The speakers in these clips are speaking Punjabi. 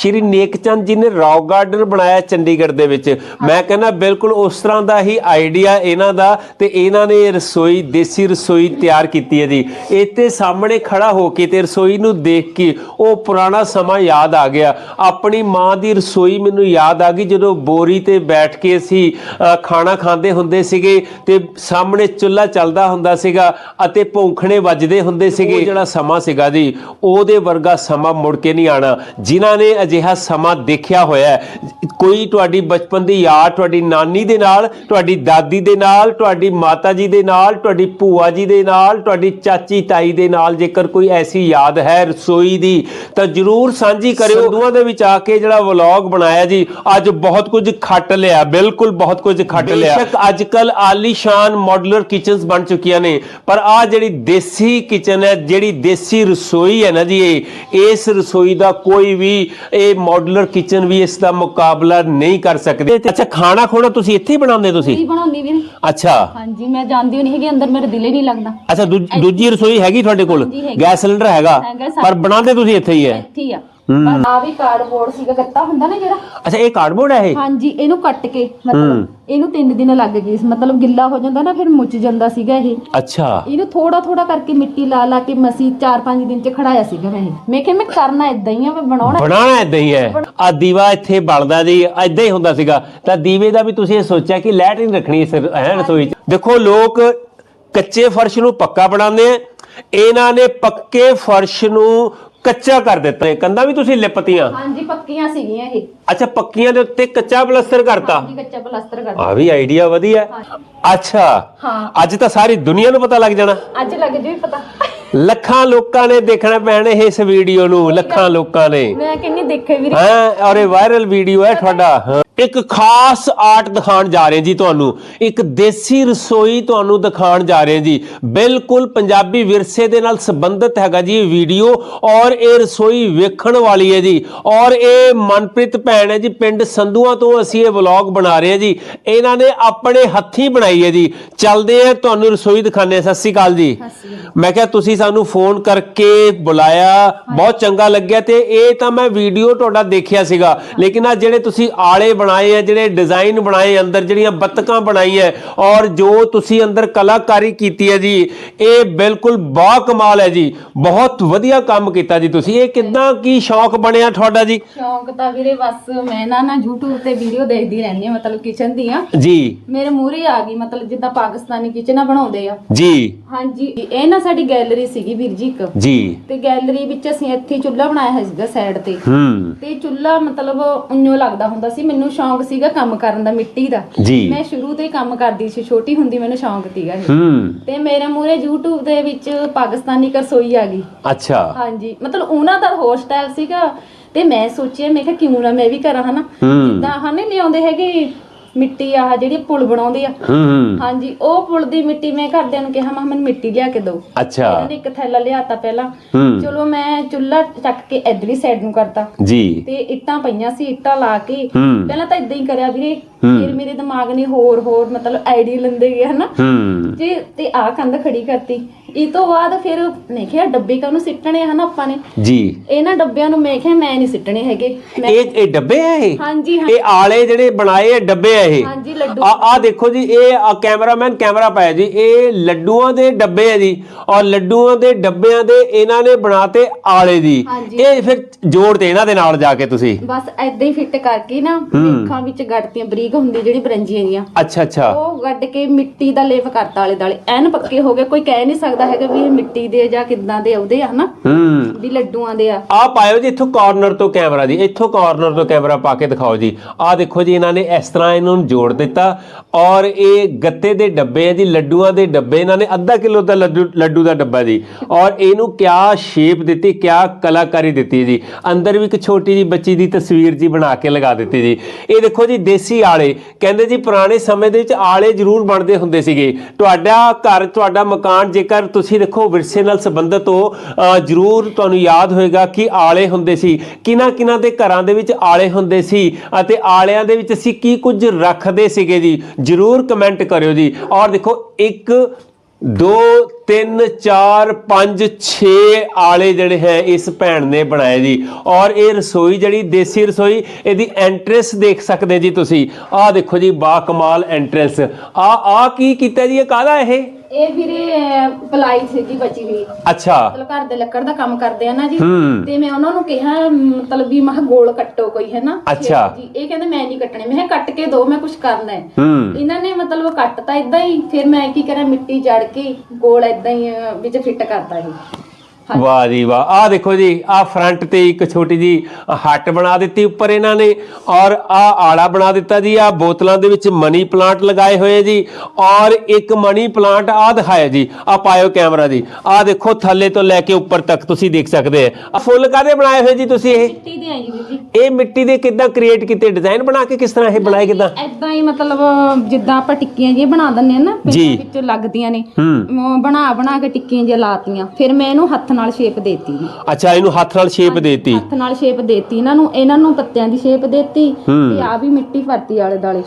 ਸ਼੍ਰੀ ਨੇਕਚੰਦ ਜੀ ਨੇ ਰੌਕ ਗਾਰਡਨ ਬਣਾਇਆ ਚੰਡੀਗੜ੍ਹ ਦੇ ਵਿੱਚ। ਮੈਂ ਕਹਿੰਦਾ ਬਿਲਕੁਲ ਉਸ ਤਰ੍ਹਾਂ ਦਾ ਹੀ ਆਈਡੀਆ ਇਹਨਾਂ ਦਾ ਤੇ ਇਹਨਾਂ ਨੇ ਰਸੋਈ ਦੇਸੀ ਰਸੋਈ ਤਿਆਰ ਕੀਤੀ ਹੈ ਜੀ। ਇੱਥੇ ਸਾਹਮਣੇ ਖੜਾ ਹੋ ਕੇ ਤੇ ਰਸੋਈ ਨੂੰ ਦੇਖ ਕੇ ਉਹ ਪੁਰਾਣਾ ਸਮਾਂ ਯਾਦ ਆ ਗਿਆ। ਆਪਣੀ ਮਾਂ ਦੀ ਰਸੋਈ ਮੈਨੂੰ ਯਾਦ ਆ ਗਈ ਜਦੋਂ ਬੋਰੀ ਤੇ ਬੈਠ ਕੇ ਅਸੀਂ ਖਾਣਾ ਖਾਂਦੇ ਹੁੰਦੇ ਸੀਗੇ ਤੇ ਸਾਹਮਣੇ ਚੁੱਲ੍ਹਾ ਚੱਲਦਾ ਹੁੰਦਾ ਸੀਗਾ ਅਤੇ ਭੌਂਖਣੇ ਵੱਜਦੇ ਹੁੰਦੇ ਸੀਗੇ। ਉਹ ਜਿਹੜਾ ਸਮਾਂ ਸੀਗਾ ਜੀ ਉਹਦੇ ਵਰਗਾ ਸਮਾਂ ਮੁੜ ਕੇ ਨਹੀਂ ਆਣਾ ਜਿਨ੍ਹਾਂ ਨੇ ਅਜਿਹਾ ਸਮਾਂ ਦੇਖਿਆ ਹੋਇਆ ਕੋਈ ਤੁਹਾਡੀ ਬਚਪਨ ਦੀ ਯਾਦ ਤੁਹਾਡੀ ਨਾਨੀ ਦੇ ਨਾਲ ਤੁਹਾਡੀ ਦਾਦੀ ਦੇ ਨਾਲ ਤੁਹਾਡੀ ਮਾਤਾ ਜੀ ਦੇ ਨਾਲ ਤੁਹਾਡੀ ਭੂਆ ਜੀ ਦੇ ਨਾਲ ਤੁਹਾਡੀ ਚਾਚੀ ਤਾਈ ਦੇ ਨਾਲ ਜੇਕਰ ਕੋਈ ਐਸੀ ਯਾਦ ਹੈ ਰਸੋਈ ਦੀ ਤਾਂ ਜਰੂਰ ਸਾਂਝੀ ਕਰਿਓ। ਸੰਧੂਆਂ ਦੇ ਵਿੱਚ ਆ ਕੇ ਜਿਹੜਾ ਵਲੌਗ ਬਣਾਇਆ ਜੀ ਅੱਜ ਬਹੁਤ ਕੁਝ ਖੱਟ ਲਿਆ ਬਿਲਕੁਲ ਬਹੁਤ ਕੁਝ ਖੱਟ ਲਿਆ। ਬੇਸ਼ੱਕ ਅੱਜ ਕੱਲ ਆਲੀਸ਼ਾਨ ਮਾਡੂਲਰ ਕਿਚਨਸ ਬਣ ਚੁੱਕੀਆਂ ਨੇ ਪਰ ਆ ਜਿਹੜੀ ਦੇਸੀ ਕਿਚਨ ਹੈ ਜਿਹੜੀ ਦੇਸੀ ਰਸੋਈ ਹੈ ਨਾ ਜੀ ਇਹ ਇਸ ਰਸੋਈ ਦਾ ਕੋਈ ਵੀ ਇਹ ਮਾਡੂਲਰ ਕਿਚਨ ਵੀ ਇਸ ਦਾ ਮੁਕਾਬਲਾ ਨਹੀਂ ਕਰ ਸਕਦੇ। ਅੱਛਾ ਖਾਣਾ ਖੋਣਾ ਤੁਸੀਂ ਇੱਥੇ ਹੀ ਬਣਾਉਂਦੇ ਤੁਸੀਂ? ਬਣਾਉਂਦੀ ਵੀਰੇ ਅੱਛਾ। ਹਾਂਜੀ ਮੈਂ ਹੋਈ ਨਹੀਂ ਹੈਗੀ ਅੰਦਰ ਮੇਰਾ ਦਿਲ ਹੀ ਨਹੀਂ ਲੱਗਦਾ। ਅੱਛਾ ਦੂਜ- ਦੂਜੀ ਰਸੋਈ ਹੈਗੀ ਤੁਹਾਡੇ ਕੋਲ? ਹੈਗੀ। ਗੈਸ ਸਿਲੰਡਰ ਹੈਗਾ? ਪਰ ਬਣਾਉਂਦੇ ਤੁਸੀਂ ਇੱਥੇ ਹੀ ਹੈ? ਇੱਥੇ ਹੀ ਆ। ਪਰ ਆ ਵੀ ਕਾਰਡਬੋਰਡ ਸੀਗਾ ਗੱਤਾ ਹੁੰਦਾ ਨਾ ਜਿਹੜਾ? ਅੱਛਾ ਇਹ ਕਾਰਡਬੋਰਡ ਹੈ ਇਹ? ਹਾਂਜੀ ਇਹਨੂੰ ਕੱਟ ਕੇ ਮਤਲਬ ਇਹਨੂੰ ਤਿੰਨ ਦਿਨ ਲੱਗ ਗਏ ਸੀ। ਮਤਲਬ ਗਿੱਲਾ ਹੋ ਜਾਂਦਾ ਨਾ ਫਿਰ ਮੁੱਚ ਜਾਂਦਾ ਸੀਗਾ ਇਹ। ਅੱਛਾ। ਇਹਨੂੰ ਥੋੜਾ ਥੋੜਾ ਕਰਕੇ ਮਿੱਟੀ ਲਾ ਲਾ ਕੇ ਮਸੀ 4-5 ਦਿਨ ਚ ਖੜਾਇਆ ਸੀਗਾ ਮੈਂ ਇਹ। ਮੈਂ ਕਿਹਾ ਮੈਂ ਕਰਨਾ ਇਦਾਂ ਹੀ ਆ ਮੈਂ ਬਣਾਉਣਾ। ਬਣਾਉਣਾ ਇਦਾਂ ਹੀ ਹੈ। ਆ ਦੀਵਾ ਇੱਥੇ ਬਲਦਾ ਜੀ ਇਦਾਂ ਹੀ ਹੁੰਦਾ ਸੀਗਾ। ਤਾਂ ਦੀਵੇ ਦਾ ਵੀ ਤੁਸੀਂ ਇਹ ਸੋਚਿਆ ਕਿ ਲਾਈਟ ਨਹੀਂ ਰੱਖਣੀ ਇਸ ਹੈ ਰਸੋਈ 'ਚ? ਦੇਖੋ ਲੋਕ ਕੱਚੇ ਫਰਸ਼ ਨੂੰ ਪੱਕਾ ਬਣਾਉਂਦੇ ਆ। ਇਹਨਾਂ ਨੇ ਪੱਕੇ ਫਰਸ਼ ਨੂੰ ਕੱਚਾ ਕਰ ਦਿੱਤਾ ਹੈ ਕੰਧਾਂ ਵੀ ਤੁਸੀਂ ਲਿਪਤੀਆਂ? ਹਾਂਜੀ ਪੱਕੀਆਂ ਸੀਗੀਆਂ ਇਹ। ਅੱਛਾ ਪੱਕੀਆਂ ਦੇ ਉੱਤੇ ਕੱਚਾ ਪਲਸਤਰ ਕਰਤਾ? ਹਾਂਜੀ ਕੱਚਾ ਪਲਾਸਟਰ ਕਰ ਆ ਵੀ ਆਈਡੀਆ ਵਧੀਆ। ਹੈ। ਅੱਛਾ ਹਾਂ। ਅੱਜ ਤਾਂ ਸਾਰੀ ਦੁਨੀਆ ਨੂੰ ਪਤਾ ਲੱਗ ਜਾਣਾ। ਅੱਜ ਲੱਗ ਜੂ ਵੀ ਪਤਾ। ਲੱਖਾਂ ਲੋਕਾਂ ਨੇ ਦੇਖਣਾ ਪੈਣਾ ਇਸ ਵੀਡੀਓ ਨੂੰ ਲੱਖਾਂ ਲੋਕਾਂ ਨੇ। ਮੈਂ ਕਿੰਨੀ ਦੇਖੇ ਵੀਰੇ ਹਾਂ ਔਰ ਇਹ ਵਾਇਰਲ ਵੀਡੀਓ ਹੈ? ਤੁਹਾਡਾ। ਹਾਂ। ਇੱਕ ਖਾਸ ਆਰਟ ਦਿਖਾਉਣ ਜਾ ਰਹੇ ਜੀ ਤੁਹਾਨੂੰ। ਇੱਕ ਦੇਸੀ ਰਸੋਈ ਤੁਹਾਨੂੰ ਦਿਖਾਉਣ ਜਾ ਰਹੇ ਜੀ। ਬਿਲਕੁਲ ਪੰਜਾਬੀ ਵਿਰਸੇ ਦੇ ਨਾਲ ਸੰਬੰਧਿਤ ਹੈਗਾ ਜੀ ਇਹ ਵੀਡੀਓ ਔਰ ਇਹ ਰਸੋਈ ਵੇਖਣ ਵਾਲੀ ਹੈ ਜੀ। ਔਰ ਇਹ ਮਨਪ੍ਰੀਤ ਭੈਣ ਹੈ ਜੀ ਪਿੰਡ ਸੰਧੂਆਂ ਤੋਂ ਅਸੀਂ ਇਹ ਵਲੌਗ ਬਣਾ ਰਹੇ ਹਾਂ ਜੀ। ਇਹਨਾਂ ਨੇ ਆਪਣੇ ਹੱਥੀਂ ਬਣਾਈ ਹੈ ਜੀ। ਚੱਲਦੇ ਆ ਤੁਹਾਨੂੰ ਰਸੋਈ ਦਿਖਾਣੇ ਸਤਿ ਸ਼੍ਰੀ ਅਕਾਲ ਜੀ। ਮੈਂ ਕਿਹਾ ਤੁਸੀਂ ਸਾਨੂੰ ਫੋਨ ਕਰਕੇ ਬੁਲਾਇਆ। ਬਹੁਤ ਚੰਗਾ ਲੱਗਿਆ ਤੇ ਇਹ ਤਾਂ ਮੈਂ ਵੀਡੀਓ ਤੁਹਾਡਾ ਦੇਖਿਆ ਸੀਗਾ। ਲੇਕਿਨ ਆ ਜਿਹੜੇ ਤੁਸੀਂ ਆਲੇ ਬਣਾਏ ਆ ਜਿਹੜੇ ਡਿਜ਼ਾਈਨ ਬਣਾਏ ਅੰਦਰ ਜਿਹੜੀਆਂ ਬੱਤਕਾਂ ਬਣਾਈਆਂ ਔਰ ਜੋ ਤੁਸੀਂ ਅੰਦਰ ਕਲਾਕਾਰੀ ਕੀਤੀ ਹੈ ਜੀ ਇਹ ਬਿਲਕੁਲ ਬਾ ਕਮਾਲ ਹੈ ਜੀ। ਬਹੁਤ ਵਧੀਆ ਕੰਮ ਕੀਤਾ ਜੀ ਤੁਸੀਂ। ਇਹ ਕਿਦਾਂ ਕੀ ਸ਼ੌਕ ਬਣਿਆ ਤੁਹਾਡਾ ਜੀ? ਸ਼ੌਂਕ ਤਾਂ ਵੀਰੇ ਬਸ ਮੈਂ ਨਾ ਨਾ YouTube ਤੇ ਵੀਡੀਓ ਦੇਖਦੀ ਰਹਿੰਦੀ ਆ ਮਤਲਬ ਕਿਚਨ ਦੀਆਂ ਜੀ। ਮੇਰੇ ਮੂਹਰੇ ਆ ਗਈ ਮਤਲਬ ਜਿੱਦਾਂ ਪਾਕਿਸਤਾਨੀ ਕਿਚਨਾਂ ਬਣਾਉਂਦੇ ਆ। ਜੀ। ਹਾਂਜੀ ਇਹ ਨਾ ਸਾਡੀ ਗੈਲਰੀ ਸੀਗੀ ਵੀਰ ਜੀ ਇੱਕ। ਜੀ। ਤੇ ਗੈਲਰੀ ਵਿੱਚ ਅਸੀਂ ਇੱਥੇ ਚੁੱਲ੍ਹਾ ਬਣਾਇਆ ਹੋਇਆ ਸੀਗਾ ਸਾਈਡ ਤੇ। ਹੂੰ। ਤੇ ਚੁੱਲ੍ਹਾ ਮਤਲਬ ਉਈਓ ਲੱਗਦਾ ਹੁੰਦਾ ਸੀ ਮੈਨੂੰ ਸ਼ੌਂਕ ਸੀਗਾ ਕੰਮ ਕਰਨ ਦਾ ਮਿੱਟੀ ਦਾ। ਜੀ। ਮੈਂ ਸ਼ੁਰੂ ਤੋਂ ਹੀ ਕੰਮ ਕਰਦੀ ਸੀ ਛੋਟੀ ਹੁੰਦੀ ਮੈਨੂੰ ਸ਼ੌਂਕ ਸੀਗਾ ਇਹ। ਹੂੰ। ਤੇ ਮੇਰੇ ਮੂਹਰੇ YouTube ਦੇ ਵਿੱਚ ਪਾਕਿਸਤਾਨੀ ਕਰਸੋਈ ਆ ਗਈ। ਅੱਛਾ। ਹਾਂਜੀ ਮਤਲਬ ਉਹਨਾਂ ਦਾ ਹੋਰ ਸਟਾਈਲ ਸੀਗਾ। ਤੇ ਮੈਂ ਸੋਚਿਆ ਮੈਂ ਕਿਹਾ ਕਿਉਂ ਨਾ ਮੈਂ ਵੀ ਕਰਾਂ ਹਨਾ? ਹੂੰ। ਜਿੱਦਾਂ ਹਨੇ ਲਿਆਉਂਦੇ ਹੈਗੇ ਮਿੱਟੀ ਆਹ ਜਿਹੜੀ ਪੁਲ ਬਣਾਉਂਦੇ ਆ। ਹੂੰ ਹਾਂਜੀ ਉਹ ਪੁਲ ਦੀ ਮਿੱਟੀ ਮੈਂ ਘਰਦਿਆਂ ਨੂੰ ਕਿਹਾ ਮੈਂ ਮੈਨੂੰ ਮਿੱਟੀ ਲਿਆ ਕੇ ਦਿਓ। ਅੱਛਾ। ਇਹਨਾਂ ਨੇ ਇੱਕ ਥੈਲਾ ਲਿਆਤਾ ਪਹਿਲਾਂ। ਹੂੰ। ਚਲੋ ਮੈਂ ਚੁੱਲ੍ਹਾ ਚੱਕ ਕੇ ਇਧਰਲੀ ਸਾਈਡ ਨੂੰ ਕਰਤਾ। ਜੀ। ਤੇ ਇੱਟਾਂ ਪਈਆਂ ਸੀ ਇੱਟਾਂ ਲਾ ਕੇ। ਹੂੰ। ਪਹਿਲਾਂ ਤਾਂ ਇਦਾਂ ਹੀ ਕਰਿਆ ਵੀਰੇ ਫਿਰ ਮੇਰੇ ਦਿਮਾਗ ਨੇ ਹੋਰ ਹੋਰ ਮਤਲਬ ਆਈਡੀਆ ਲੰਦੇ ਗਿਆ ਹਨਾ? ਹੂੰ। ਜੀ ਤੇ ਆ ਕੰਧ ਖੜੀ ਕਰਤੀ। ਇਹ ਤੋਂ ਬਾਅਦ ਫਿਰ ਮੈਂ ਕਿਹਾ ਡੱਬੇ ਕਾਹਨੂੰ ਸਿੱਟਣੇ ਆ ਹਨਾ ਆਪਾਂ ਨੇ? ਜੀ। ਇਹਨਾਂ ਡੱਬਿਆਂ ਨੂੰ ਮੈਂ ਕਿਹਾ ਮੈਂ ਨਹੀਂ ਸਿੱਟਣੇ ਹੈਗੇ। ਮੈਂ ਇਹ ਇਹ ਡੱਬੇ ਆ ਇਹ? ਹਾਂਜੀ ਹਾਂ। ਇਹ ਆਲੇ ਜਿਹੜੇ ਬਣਾਏ ਆ ਡੱਬੇ ਆ ਇਹ? ਹਾਂਜੀ ਲੱਡੂ। ਆ ਆ ਦੇਖੋ ਜੀ ਇਹ ਆ ਕੈਮਰਾਮੈਨ ਕੈਮਰਾ ਪਾਇਆ ਜੀ। ਇਹ ਲੱਡੂਆਂ ਦੇ ਡੱਬੇ ਆ ਜੀ। ਔਰ ਲੱਡੂਆਂ ਦੇ ਡੱਬਿਆਂ ਦੇ ਇਹਨਾਂ ਨੇ ਬਣਾਤੇ ਆਲੇ ਹਾਂਜੀ। ਇਹ ਫਿਰ ਜੋੜਤੇ ਇਹਨਾਂ ਦੇ ਨਾਲ ਜਾ ਕੇ ਤੁਸੀਂ। ਬਸ ਐਦਾਂ ਹੀ ਫਿੱਟ ਕਰਕੇ ਨਾ ਵੇਖਾਂ ਵਿੱਚ ਗੱਡਤੀਆਂ ਬਰੀਕ ਹੁੰਦੀ ਜਿਹੜੀ ਬਰੰਜੀਆਂ ਦੀਆਂ ਅੱਛਾ ਅੱਛਾ। ਉਹ ਗੱਡ ਕੇ ਮਿੱਟੀ ਦਾ ਲੇਪ ਕਰਤਾ ਆਲੇ ਦਾਲੇ ਐਨ ਪੱਕੇ ਹੋ ਗਏ ਕੋਈ ਕਹਿ ਨਹੀਂ ਸਕਦਾ ਹੈਗਾ ਵੀ ਇਹ ਮਿੱਟੀ ਦੇ ਜਾਂ ਕਿੱਦਾਂ ਦੇ ਉਹਦੇ ਆ ਹਨਾ। ਹੂੰ। ਵੀ ਲੱਡੂਆਂ ਦੇ ਆ। ਆ ਪਾਇਓ ਜੀ ਇੱਥੋਂ ਕਾਰਨਰ ਤੋਂ ਕੈਮਰਾ ਜੀ ਇੱਥੋਂ ਕਾਰਨਰ ਤੋਂ ਕੈਮਰਾ ਪਾ ਕੇ ਦਿਖਾਓ ਜੀ। ਆ ਦੇਖੋ ਜੀ ਇਹਨਾਂ ਨੇ ਇਸ ਤਰ੍ਹਾਂ ਇਹਨੂੰ ਜੋੜ ਦਿੱਤਾ। ਔਰ ਇਹ ਗੱਤੇ ਦੇ ਡੱਬੇ ਆ ਜੀ ਲੱਡੂਆਂ ਦੇ ਡੱਬੇ। ਇਹਨਾਂ ਨੇ ਅੱਧਾ ਕਿਲੋ ਦਾ ਲੱਡੂ ਲੱਡੂ ਦਾ ਡੱਬਾ ਜੀ। ਔਰ ਇਹਨੂੰ ਕਿਆ ਸ਼ੇਪ ਦਿੱਤੀ ਕਿਆ ਕਲਾਕਾਰੀ ਦਿੱਤੀ ਜੀ। ਅੰਦਰ ਵੀ ਇੱਕ ਛੋਟੀ ਜੀ ਬੱਚੀ ਦੀ ਤਸਵੀਰ ਜੀ ਬਣਾ ਕੇ ਲਗਾ ਦਿੱਤੀ ਜੀ। ਇਹ ਦੇਖੋ ਜੀ ਦੇਸੀ ਆਲੇ ਕਹਿੰਦੇ ਜੀ ਪੁਰਾਣੇ ਸਮੇਂ ਦੇ ਵਿੱਚ ਆਲੇ ਜ਼ਰੂਰ ਬਣਦੇ ਹੁੰਦੇ ਸੀਗੇ। ਤੁਹਾਡਾ ਘਰ ਤੁਹਾਡਾ ਮਕਾਨ ਜੇਕਰ ਤੁਸੀਂ ਦੇਖੋ ਵਿਰਸੇ ਨਾਲ ਸੰਬੰਧਿਤ ਹੋ ਅ, ਜ਼ਰੂਰ ਤੁਹਾਨੂੰ ਯਾਦ ਹੋਏਗਾ ਕਿ ਆਲੇ ਹੁੰਦੇ ਸੀ। ਕਿਨਾਂ ਕਿਨਾਂ ਦੇ ਘਰਾਂ ਦੇ ਵਿੱਚ ਆਲੇ ਹੁੰਦੇ ਸੀ ਅਤੇ ਆਲਿਆਂ ਦੇ ਵਿੱਚ ਅਸੀਂ ਕੀ ਕੁਝ ਰੱਖਦੇ ਸੀਗੇ ਜੀ? ਜ਼ਰੂਰ ਕਮੈਂਟ ਕਰਿਓ ਜੀ। ਔਰ ਦੇਖੋ ਇੱਕ ਦੋ, ਤਿੰਨ, ਚਾਰ, ਪੰਜ 6 ਆਲੇ ਜਿਹੜੇ ਹੈ ਇਸ ਭੈਣ ਨੇ ਬਣਾਏ ਜੀ। ਔਰ ਇਹ ਰਸੋਈ ਜਿਹੜੀ ਦੇਸੀ ਰਸੋਈ, ਇਹਦੀ ਐਂਟਰੈਂਸ ਦੇਖ ਸਕਦੇ ਜੀ ਤੁਸੀਂ। ਆਹ ਦੇਖੋ ਜੀ, ਬਾ ਕਮਾਲ ਐਂਟਰੈਂਸ ਆ ਆ ਕੀ ਕੀਤਾ ਜੀ, ਇਹ ਕਾਹਦਾ ਇਹ? ਇਹ ਵੀਰੇ ਅਹ, ਪਲਾਈ ਸੀਗੀ ਬਚੀ ਹੋਈ। ਅੱਛਾ। ਮਤਲਬ ਘਰ ਦੇ ਲੱਕੜ ਦਾ ਕੰਮ ਕਰਦੇ ਆ ਨਾ ਜੀ। ਹੂੰ। ਤੇ ਮੈਂ ਉਹਨਾਂ ਨੂੰ ਕਿਹਾ ਮਤਲਬ ਵੀ ਮਹ ਗੋਲ ਕੱਟੋ ਕੋਈ ਹੈ ਨਾ? ਅੱਛਾ। ਜੀ ਇਹ ਕਹਿੰਦੇ ਮੈਂ ਨਹੀਂ ਕੱਟਣੇ। ਮੈਂ ਕਿਹਾ ਕੱਟ ਕੇ ਦੋ ਮੈਂ ਕੁਝ ਕਰਨਾ ਹੈ। ਹੂੰ। ਇਹਨਾਂ ਨੇ ਮਤਲਬ ਕੱਟਤਾ ਇਦਾਂ ਹੀ। ਫਿਰ ਮੈਂ ਕੀ ਕਰਾਂ ਮਿੱਟੀ ਜੜ ਕੇ ਗੋਲ ਇਦਾਂ ਹੀ ਅਹ, ਵਿੱਚ ਫਿੱਟ ਕਰਤਾ ਇਹ ਵਾਹ ਜੀ ਵਾਹ। ਆ ਦੇਖੋ ਜੀ ਆ ਫਰੰਟ ਤੇ ਇੱਕ ਛੋਟੀ ਜੀ ਹੱਟ ਬਣਾ ਦਿੱਤੀ ਉੱਪਰ ਇਹਨਾਂ ਨੇ ਔਰ ਆ ਆਲਾ ਬਣਾ ਦਿੱਤਾ ਜੀ ਆ ਬੋਤਲਾਂ ਦੇ ਵਿੱਚ ਮਨੀ ਪਲਾਂਟ ਲਗਾਏ ਹੋਏ ਜੀ ਔਰ ਇੱਕ ਮਨੀ ਪਲਾਂਟ ਆ ਦਿਖਾਇਆ ਜੀ ਆ ਪਾਇਓ ਕੈਮਰਾ ਜੀ। ਆ ਦੇਖੋ ਥੱਲੇ ਤੋਂ ਲੈ ਕੇ ਉੱਪਰ ਤੱਕ ਤੁਸੀਂ ਦੇਖ ਸਕਦੇ ਆ। ਆ ਫੁੱਲ ਕਾਦੇ ਬਣਾਏ ਹੋਏ ਜੀ ਤੁਸੀਂ ਇਹ? ਮਿੱਟੀ ਦੇ ਜੀ ਇਹ ਮਿੱਟੀ ਦੇ ਕਿੱਦਾਂ ਕ੍ਰੀਏਟ ਕੀਤੇ? ਡਿਜ਼ਾਈਨ ਬਣਾ ਕੇ ਕਿਸ ਤਰ੍ਹਾਂ ਇਹ ਬਣਾਏ ਕਿੱਦਾਂ? ਇਦਾਂ ਹੀ ਮਤਲਬ ਜਿੱਦਾਂ ਆਪਾਂ ਟਿੱਕੀਆਂ ਜਿਹੀਆਂ ਬਣਾ ਦਿੰਨੇ ਆ ਨਾ ਜੀ। ਪਿੰਡਾਂ ਵਿੱਚ ਲੱਗਦੀਆਂ ਨੇ। ਬਣਾ ਬਣਾ ਕੇ ਟਿੱਕੀਆਂ ਜਿਹੀਆਂ ਲਾਤੀਆਂ। ਫਿਰ ਮੈਂ ਇਹਨੂੰ ਹੱਥ ਨਾਲ ਸ਼ੇਪ ਦੇਤੀ ਅੱਛਾ ਇਹਨੂੰ ਹੱਥ ਨਾਲ ਸ਼ੇਪ ਦੇਤੀ। ਹੱਥ ਨਾਲ ਸ਼ੇਪ ਦੇਤੀ। ਇਹਨਾਂ ਨੂੰ ਇਹਨਾਂ ਨੂੰ ਪੱਤਿਆਂ ਦੀ ਸ਼ੇਪ ਦੇਤੀ। ਤੇ ਆ ਵੀ ਮਿੱਟੀ ਭਰਤੀ ਆਲੇ ਦਾਲੇ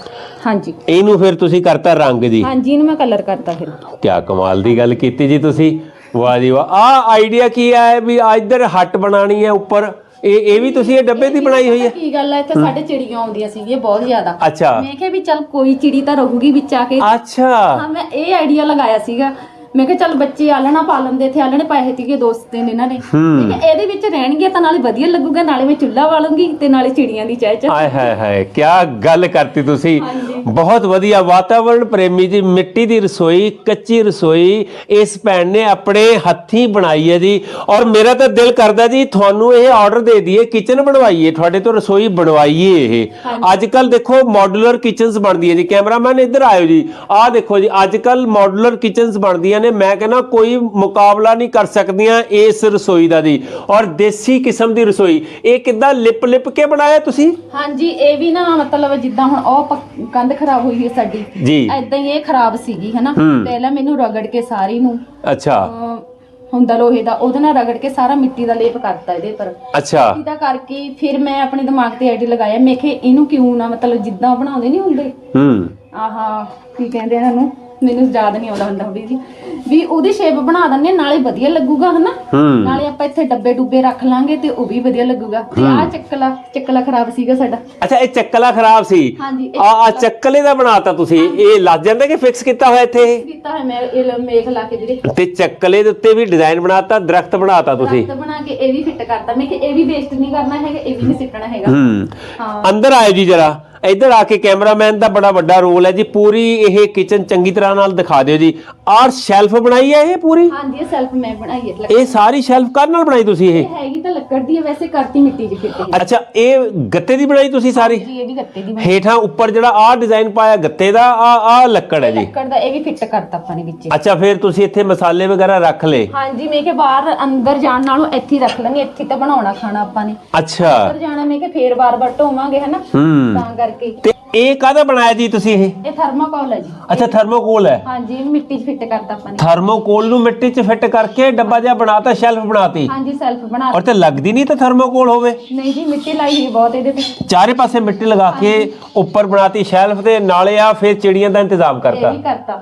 ਹਾਂਜੀ। ਇਹਨੂੰ ਫਿਰ ਤੁਸੀਂ ਕਰਤਾ ਰੰਗ ਜੀ। ਹਾਂਜੀ ਇਹਨੂੰ ਮੈਂ ਕਲਰ ਕਰਤਾ ਫਿਰ। ਕਿਆ ਕਮਾਲ ਦੀ ਗੱਲ ਕੀਤੀ ਜੀ ਤੁਸੀਂ। ਵਾਹ ਜੀ ਵਾਹ। ਆ ਆਈਡੀਆ ਕੀ ਹੈ ਵੀ ਇੱਧਰ ਹੱਟ ਬਣਾਣੀ ਹੈ ਉੱਪਰ। ਇਹ ਇਹ ਵੀ ਤੁਸੀਂ ਇਹ ਡੱਬੇ ਦੀ ਬਣਾਈ ਹੋਈ ਹੈ? ਕੀ ਗੱਲ ਹੈ ਇੱਥੇ ਸਾਡੇ ਚਿੜੀਆਂ ਆਉਂਦੀਆਂ ਸੀਗੀਆਂ ਬਹੁਤ ਜ਼ਿਆਦਾ। ਅੱਛਾ। ਮੈਂ ਕਿਹਾ ਵੀ ਚੱਲ ਕੋਈ ਚਿੜੀ ਤਾਂ ਰਹੂਗੀ ਵਿੱਚ ਆ ਕੇ। ਅੱਛਾ। ਹਾਂ ਮੈਂ ਇਹ ਆਈਡੀਆ ਲਗਾਇਆ ਸੀਗਾ ਮੈਂ ਕਿਹਾ ਚੱਲ ਬੱਚੇ ਆਲਣਾ ਪਾ ਲੈਂਦੇ ਇੱਥੇ ਆਲਣੇ ਪਾਏ ਸੀਗੇ ਦੋਸਤ ਨੇ ਇਹਨਾਂ ਨੇ। ਮੈਂ ਕਿਹਾ ਇਹਦੇ ਵਿੱਚ ਰਹਿਣਗੇ ਤਾਂ ਨਾਲੇ ਵਧੀਆ ਲੱਗੂਗਾ ਨਾਲੇ ਮੈਂ ਚੁੱਲ੍ਹਾ ਬਾਲੂੰਗੀ ਤੇ ਨਾਲੇ ਚਿੜੀਆਂ ਦੀ ਚਾਹ ਚਾਹ ਆਏ ਹਾਏ ਹਾਏ ਕਿਆ ਗੱਲ ਕਰਤੀ ਤੁਸੀਂ। ਹਾਂਜੀ। ਬਹੁਤ ਵਧੀਆ ਵਾਤਾਵਰਣ ਪ੍ਰੇਮੀ ਜੀ ਮਿੱਟੀ ਦੀ ਰਸੋਈ ਕੱਚੀ ਰਸੋਈ ਇਸ ਭੈਣ ਨੇ ਆਪਣੇ ਹੱਥੀਂ ਬਣਾਈ ਹੈ ਜੀ। ਔਰ ਮੇਰਾ ਤਾਂ ਦਿਲ ਕਰਦਾ ਜੀ ਤੁਹਾਨੂੰ ਇਹ ਆਰਡਰ ਦੇ ਦਈਏ ਕਿਚਨ ਬਣਵਾਈਏ ਤੁਹਾਡੇ ਤੋਂ ਰਸੋਈ ਬਣਵਾਈਏ ਇਹ। ਅੱਜ ਕੱਲ ਦੇਖੋ ਮਾਡੂਲਰ ਕਿਚਨਸ ਬਣਦੀਆਂ ਜੀ। ਕੈਮਰਾਮੈਨ ਇੱਧਰ ਆਇਓ ਜੀ। ਆਹ ਦੇਖੋ ਜੀ ਅੱਜ ਕੱਲ ਮਾਡੂਲਰ ਕਿਚਨਸ ਬਣਦੀਆਂ ਨੇ। ਮੈਂ ਕਹਿੰਦਾ ਕੋਈ ਮੁਕਾਬਲਾ ਨਹੀਂ ਕਰ ਸਕਦੀਆਂ ਇਸ ਰਸੋਈ ਦਾ ਜੀ। ਔਰ ਦੇਸੀ ਕਿਸਮ ਦੀ ਰਸੋਈ ਇਹ ਕਿੱਦਾਂ ਲਿਪ ਲਿਪ ਕੇ ਬਣਾਇਆ ਤੁਸੀਂ? ਹਾਂਜੀ ਇਹ ਵੀ ਨਾ ਮਤਲਬ ਜਿੱਦਾਂ ਹੁਣ ਉਹ ਪੱਕ- ਕੰਧ ਖਰਾਬ ਹੋਈ ਹੈ ਸਾਡੀ। ਜੀ। ਐਦਾਂ ਹੀ ਇਹ ਖਰਾਬ ਸੀਗੀ ਹਨਾ? ਹੂੰ। ਪਹਿਲਾਂ ਮੈਨੂੰ ਰਗੜ ਕੇ ਸਾਰੀ ਨੂੰ। ਅੱਛਾ। ਅਹ, ਹੁੰਦਾ ਲੋਹੇ ਦਾ ਉਹਦੇ ਨਾਲ ਰਗੜ ਕੇ ਸਾਰਾ ਮਿੱਟੀ ਦਾ ਲੇਪ ਕਰਤਾ ਇਹਦੇ ਪਰ ਅੱਛਾ। ਇਹਦਾ ਕਰਕੇ ਫਿਰ ਮੈਂ ਆਪਣੇ ਦਿਮਾਗ ਤੇ ਆਈਡੀ ਲਗਾਇਆ। ਮੈਂ ਕਿ ਇਹਨੂੰ ਕਿਉਂ ਨਾ ਮਤਲਬ ਜਿੱਦਾਂ ਬਣਾਉਂਦੇ ਨਹੀਂ ਹੁੰਦੇ? ਹੂੰ। ਆਹਾ ਕੀ ਕਹਿੰਦੇ ਇਹਨਾਂ? ਨੂੰ ਮੈਨੂੰ ਯਾਦ ਨਹੀਂ ਆਉਂਦਾ ਹੁੰਦਾ ਵੀ ਜੀ ਵੀ ਉਹਦੀ ਸ਼ੇਪ ਬਣਾ ਹਾਂ, ਨਾਲੇ ਵਧੀਆ ਲੱਗੂਗਾ ਹਨਾ? ਹੂੰ। ਨਾਲੇ ਆਪਾਂ ਇੱਥੇ ਡੱਬੇ ਡੁੱਬੇ ਰੱਖ ਲਾਂਗੇ ਤੇ ਉਹ ਵੀ ਵਧੀਆ ਲੱਗੂਗਾ। ਤੇ ਆਹ ਚੱਕਲਾ ਚੱਕਲਾ ਖਰਾਬ ਸੀਗਾ ਸਾਡਾ। ਅੱਛਾ ਇਹ ਚੱਕਲਾ ਖਰਾਬ ਸੀ? ਹਾਂਜੀ ਇਹ ਆ ਆ ਚੱਕਲੇ। ਦਾ ਬਣਾਤਾ ਤੁਸੀਂ। ਇਹ ਲੱਗ ਜਾਂਦਾ ਕਿ ਫਿਕਸ ਕੀਤਾ ਹੋਇਆ ਇੱਥੇ ਇਹ? ਕੀਤਾ ਹੈ ਮੈਂ ਇਹ ਮੇਖ ਲਾ ਕੇ ਜਿਹੜੇ ਤੇ ਚੱਕਲੇ ਦੇ ਉੱਤੇ ਵੀ ਡਿਜ਼ਾਈਨ ਬਣਾਤਾ ਦਰਖਤ ਬਣਾਤਾ ਤੁਸੀਂ? ਦਰਖਤ ਬਣਾ ਕੇ ਇਹ ਵੀ ਫਿੱਟ ਕਰਤਾ। ਮੈਂ ਕਿ ਇਹ ਵੀ ਵੇਸਟ ਨਹੀਂ ਕਰਨਾ ਹੈਗਾ ਇਹ ਵੀ ਨਹੀਂ ਸਿੱਟਣਾ ਹੈਗਾ। ਹੂੰ। ਹਾਂ। ਅੰਦਰ ਆਇਓ ਜੀ ਜਰਾ। ਇੱਧਰ ਆ ਕੇ ਕੈਮਰਾਮੈਨ ਦਾ ਬੜਾ ਵੱਡਾ ਰੋਲ ਹੈ ਜੀ। ਪੂਰੀ ਇਹ ਕਿਚਨ ਚੰਗੀ ਤਰ੍ਹਾਂ ਨਾਲ ਦਿਖਾ ਦਿਓ ਜੀ। ਆਰ ਸ਼ੈਲਫ ਬਣਾਈ ਹੈ ਇਹ ਪੂਰੀ? ਹਾਂਜੀ ਇਹ ਸੈਲਫ ਮੈਂ ਬਣਾਈ ਹੈ ਲੱਕੜ ਇਹ ਸਾਰੀ ਸ਼ੈਲਫ ਕਾਹਦੇ ਨਾਲ ਬਣਾਈ ਤੁਸੀਂ ਇਹ? ਹੈਗੀ ਤਾਂ ਲੱਕੜ ਦੀ ਹੈ ਵੈਸੇ ਕਰਤੀ ਮਿੱਟੀ ਦੀ ਹੈ ਅੱਛਾ ਇਹ ਗੱਤੇ ਦੀ ਬਣਾਈ ਤੁਸੀਂ ਸਾਰੀ? ਜੀ ਇਹ ਵੀ ਗੱਤੇ ਦੀ ਬਣੀ ਹੇਠਾਂ ਉੱਪਰ ਜਿਹੜਾ ਆਹ ਡਿਜ਼ਾਈਨ ਪਾਇਆ ਗੱਤੇ ਦਾ ਆ ਆ ਲੱਕੜ ਹੈ ਜੀ। ਲੱਕੜ ਦਾ ਇਹ ਵੀ ਫਿੱਟ ਕਰਤਾ ਆਪਾਂ ਨੇ ਵਿੱਚ। ਅੱਛਾ ਫਿਰ ਤੁਸੀਂ ਇੱਥੇ ਮਸਾਲੇ ਵਗੈਰਾ ਰੱਖ ਲਏ? ਹਾਂਜੀ ਮੈਂ ਕਿ ਬਾਹਰ ਅੰਦਰ ਜਾਣ ਨਾਲੋਂ ਇੱਥੇ ਹੀ ਰੱਖ ਲਾਂਗੇ ਇੱਥੇ ਤਾਂ ਬਣਾਉਣਾ ਖਾਣਾ ਆਪਾਂ ਨੇ। ਅੱਛਾ। ਅੰਦਰ ਜਾਣਾ ਮੈਂ ਕਿ ਫੇਰ ਬਾਰ-ਬਾਰ ਢੋਵਾਂਗੇ ਹਨਾ? ਹੂੰ। ਤਾਂ ਕਰਕੇ ਤੇ ਇਹ ਕਾਹਦਾ ਬਣਾਇਆ ਜੀ ਤੁਸੀਂ ਇਹ? ਇਹ ਥਰਮਾਕੋਲ ਹੈ ਜੀ। ਅੱਛਾ ਥਰਮੋਕੋਲ ਹੈ। ਹਾਂਜੀ ਇਹ ਮਿੱਟੀ 'ਚ ਫਿੱਟ ਕਰਤਾ ਆਪਾਂ ਨੇ। ਥਰਮੋਕੋਲ ਨੂੰ ਮਿੱਟੀ 'ਚ ਫਿੱਟ ਕਰਕੇ ਡੱਬਾ ਜਿਹਾ ਬਣਾਤਾ ਸ਼ੈਲਫ ਬਣਾਤੀ। ਹਾਂਜੀ ਸੈਲਫ ਬਣਾ ਔਰ ਤੇ ਲੱਗਦੀ ਨਹੀਂ ਤਾਂ ਥਰਮੋਕੋਲ ਹੋਵੇ? ਨਹੀਂ ਜੀ ਮਿੱਟੀ ਲਾਈ ਹੋਈ ਬਹੁਤ ਇਹਦੇ ਤੇ। ਚਾਰੇ ਪਾਸੇ ਮਿੱਟੀ ਲਗਾ ਕੇ ਉੱਪਰ ਬਣਾਤੀ ਸ਼ੈਲਫ ਦੇ ਨਾਲੇ ਆ ਫਿਰ ਚਿੜੀਆਂ ਦਾ ਇੰਤਜ਼ਾਮ ਇਹ ਕਰਤਾ। ਵੀ ਕਰਤਾ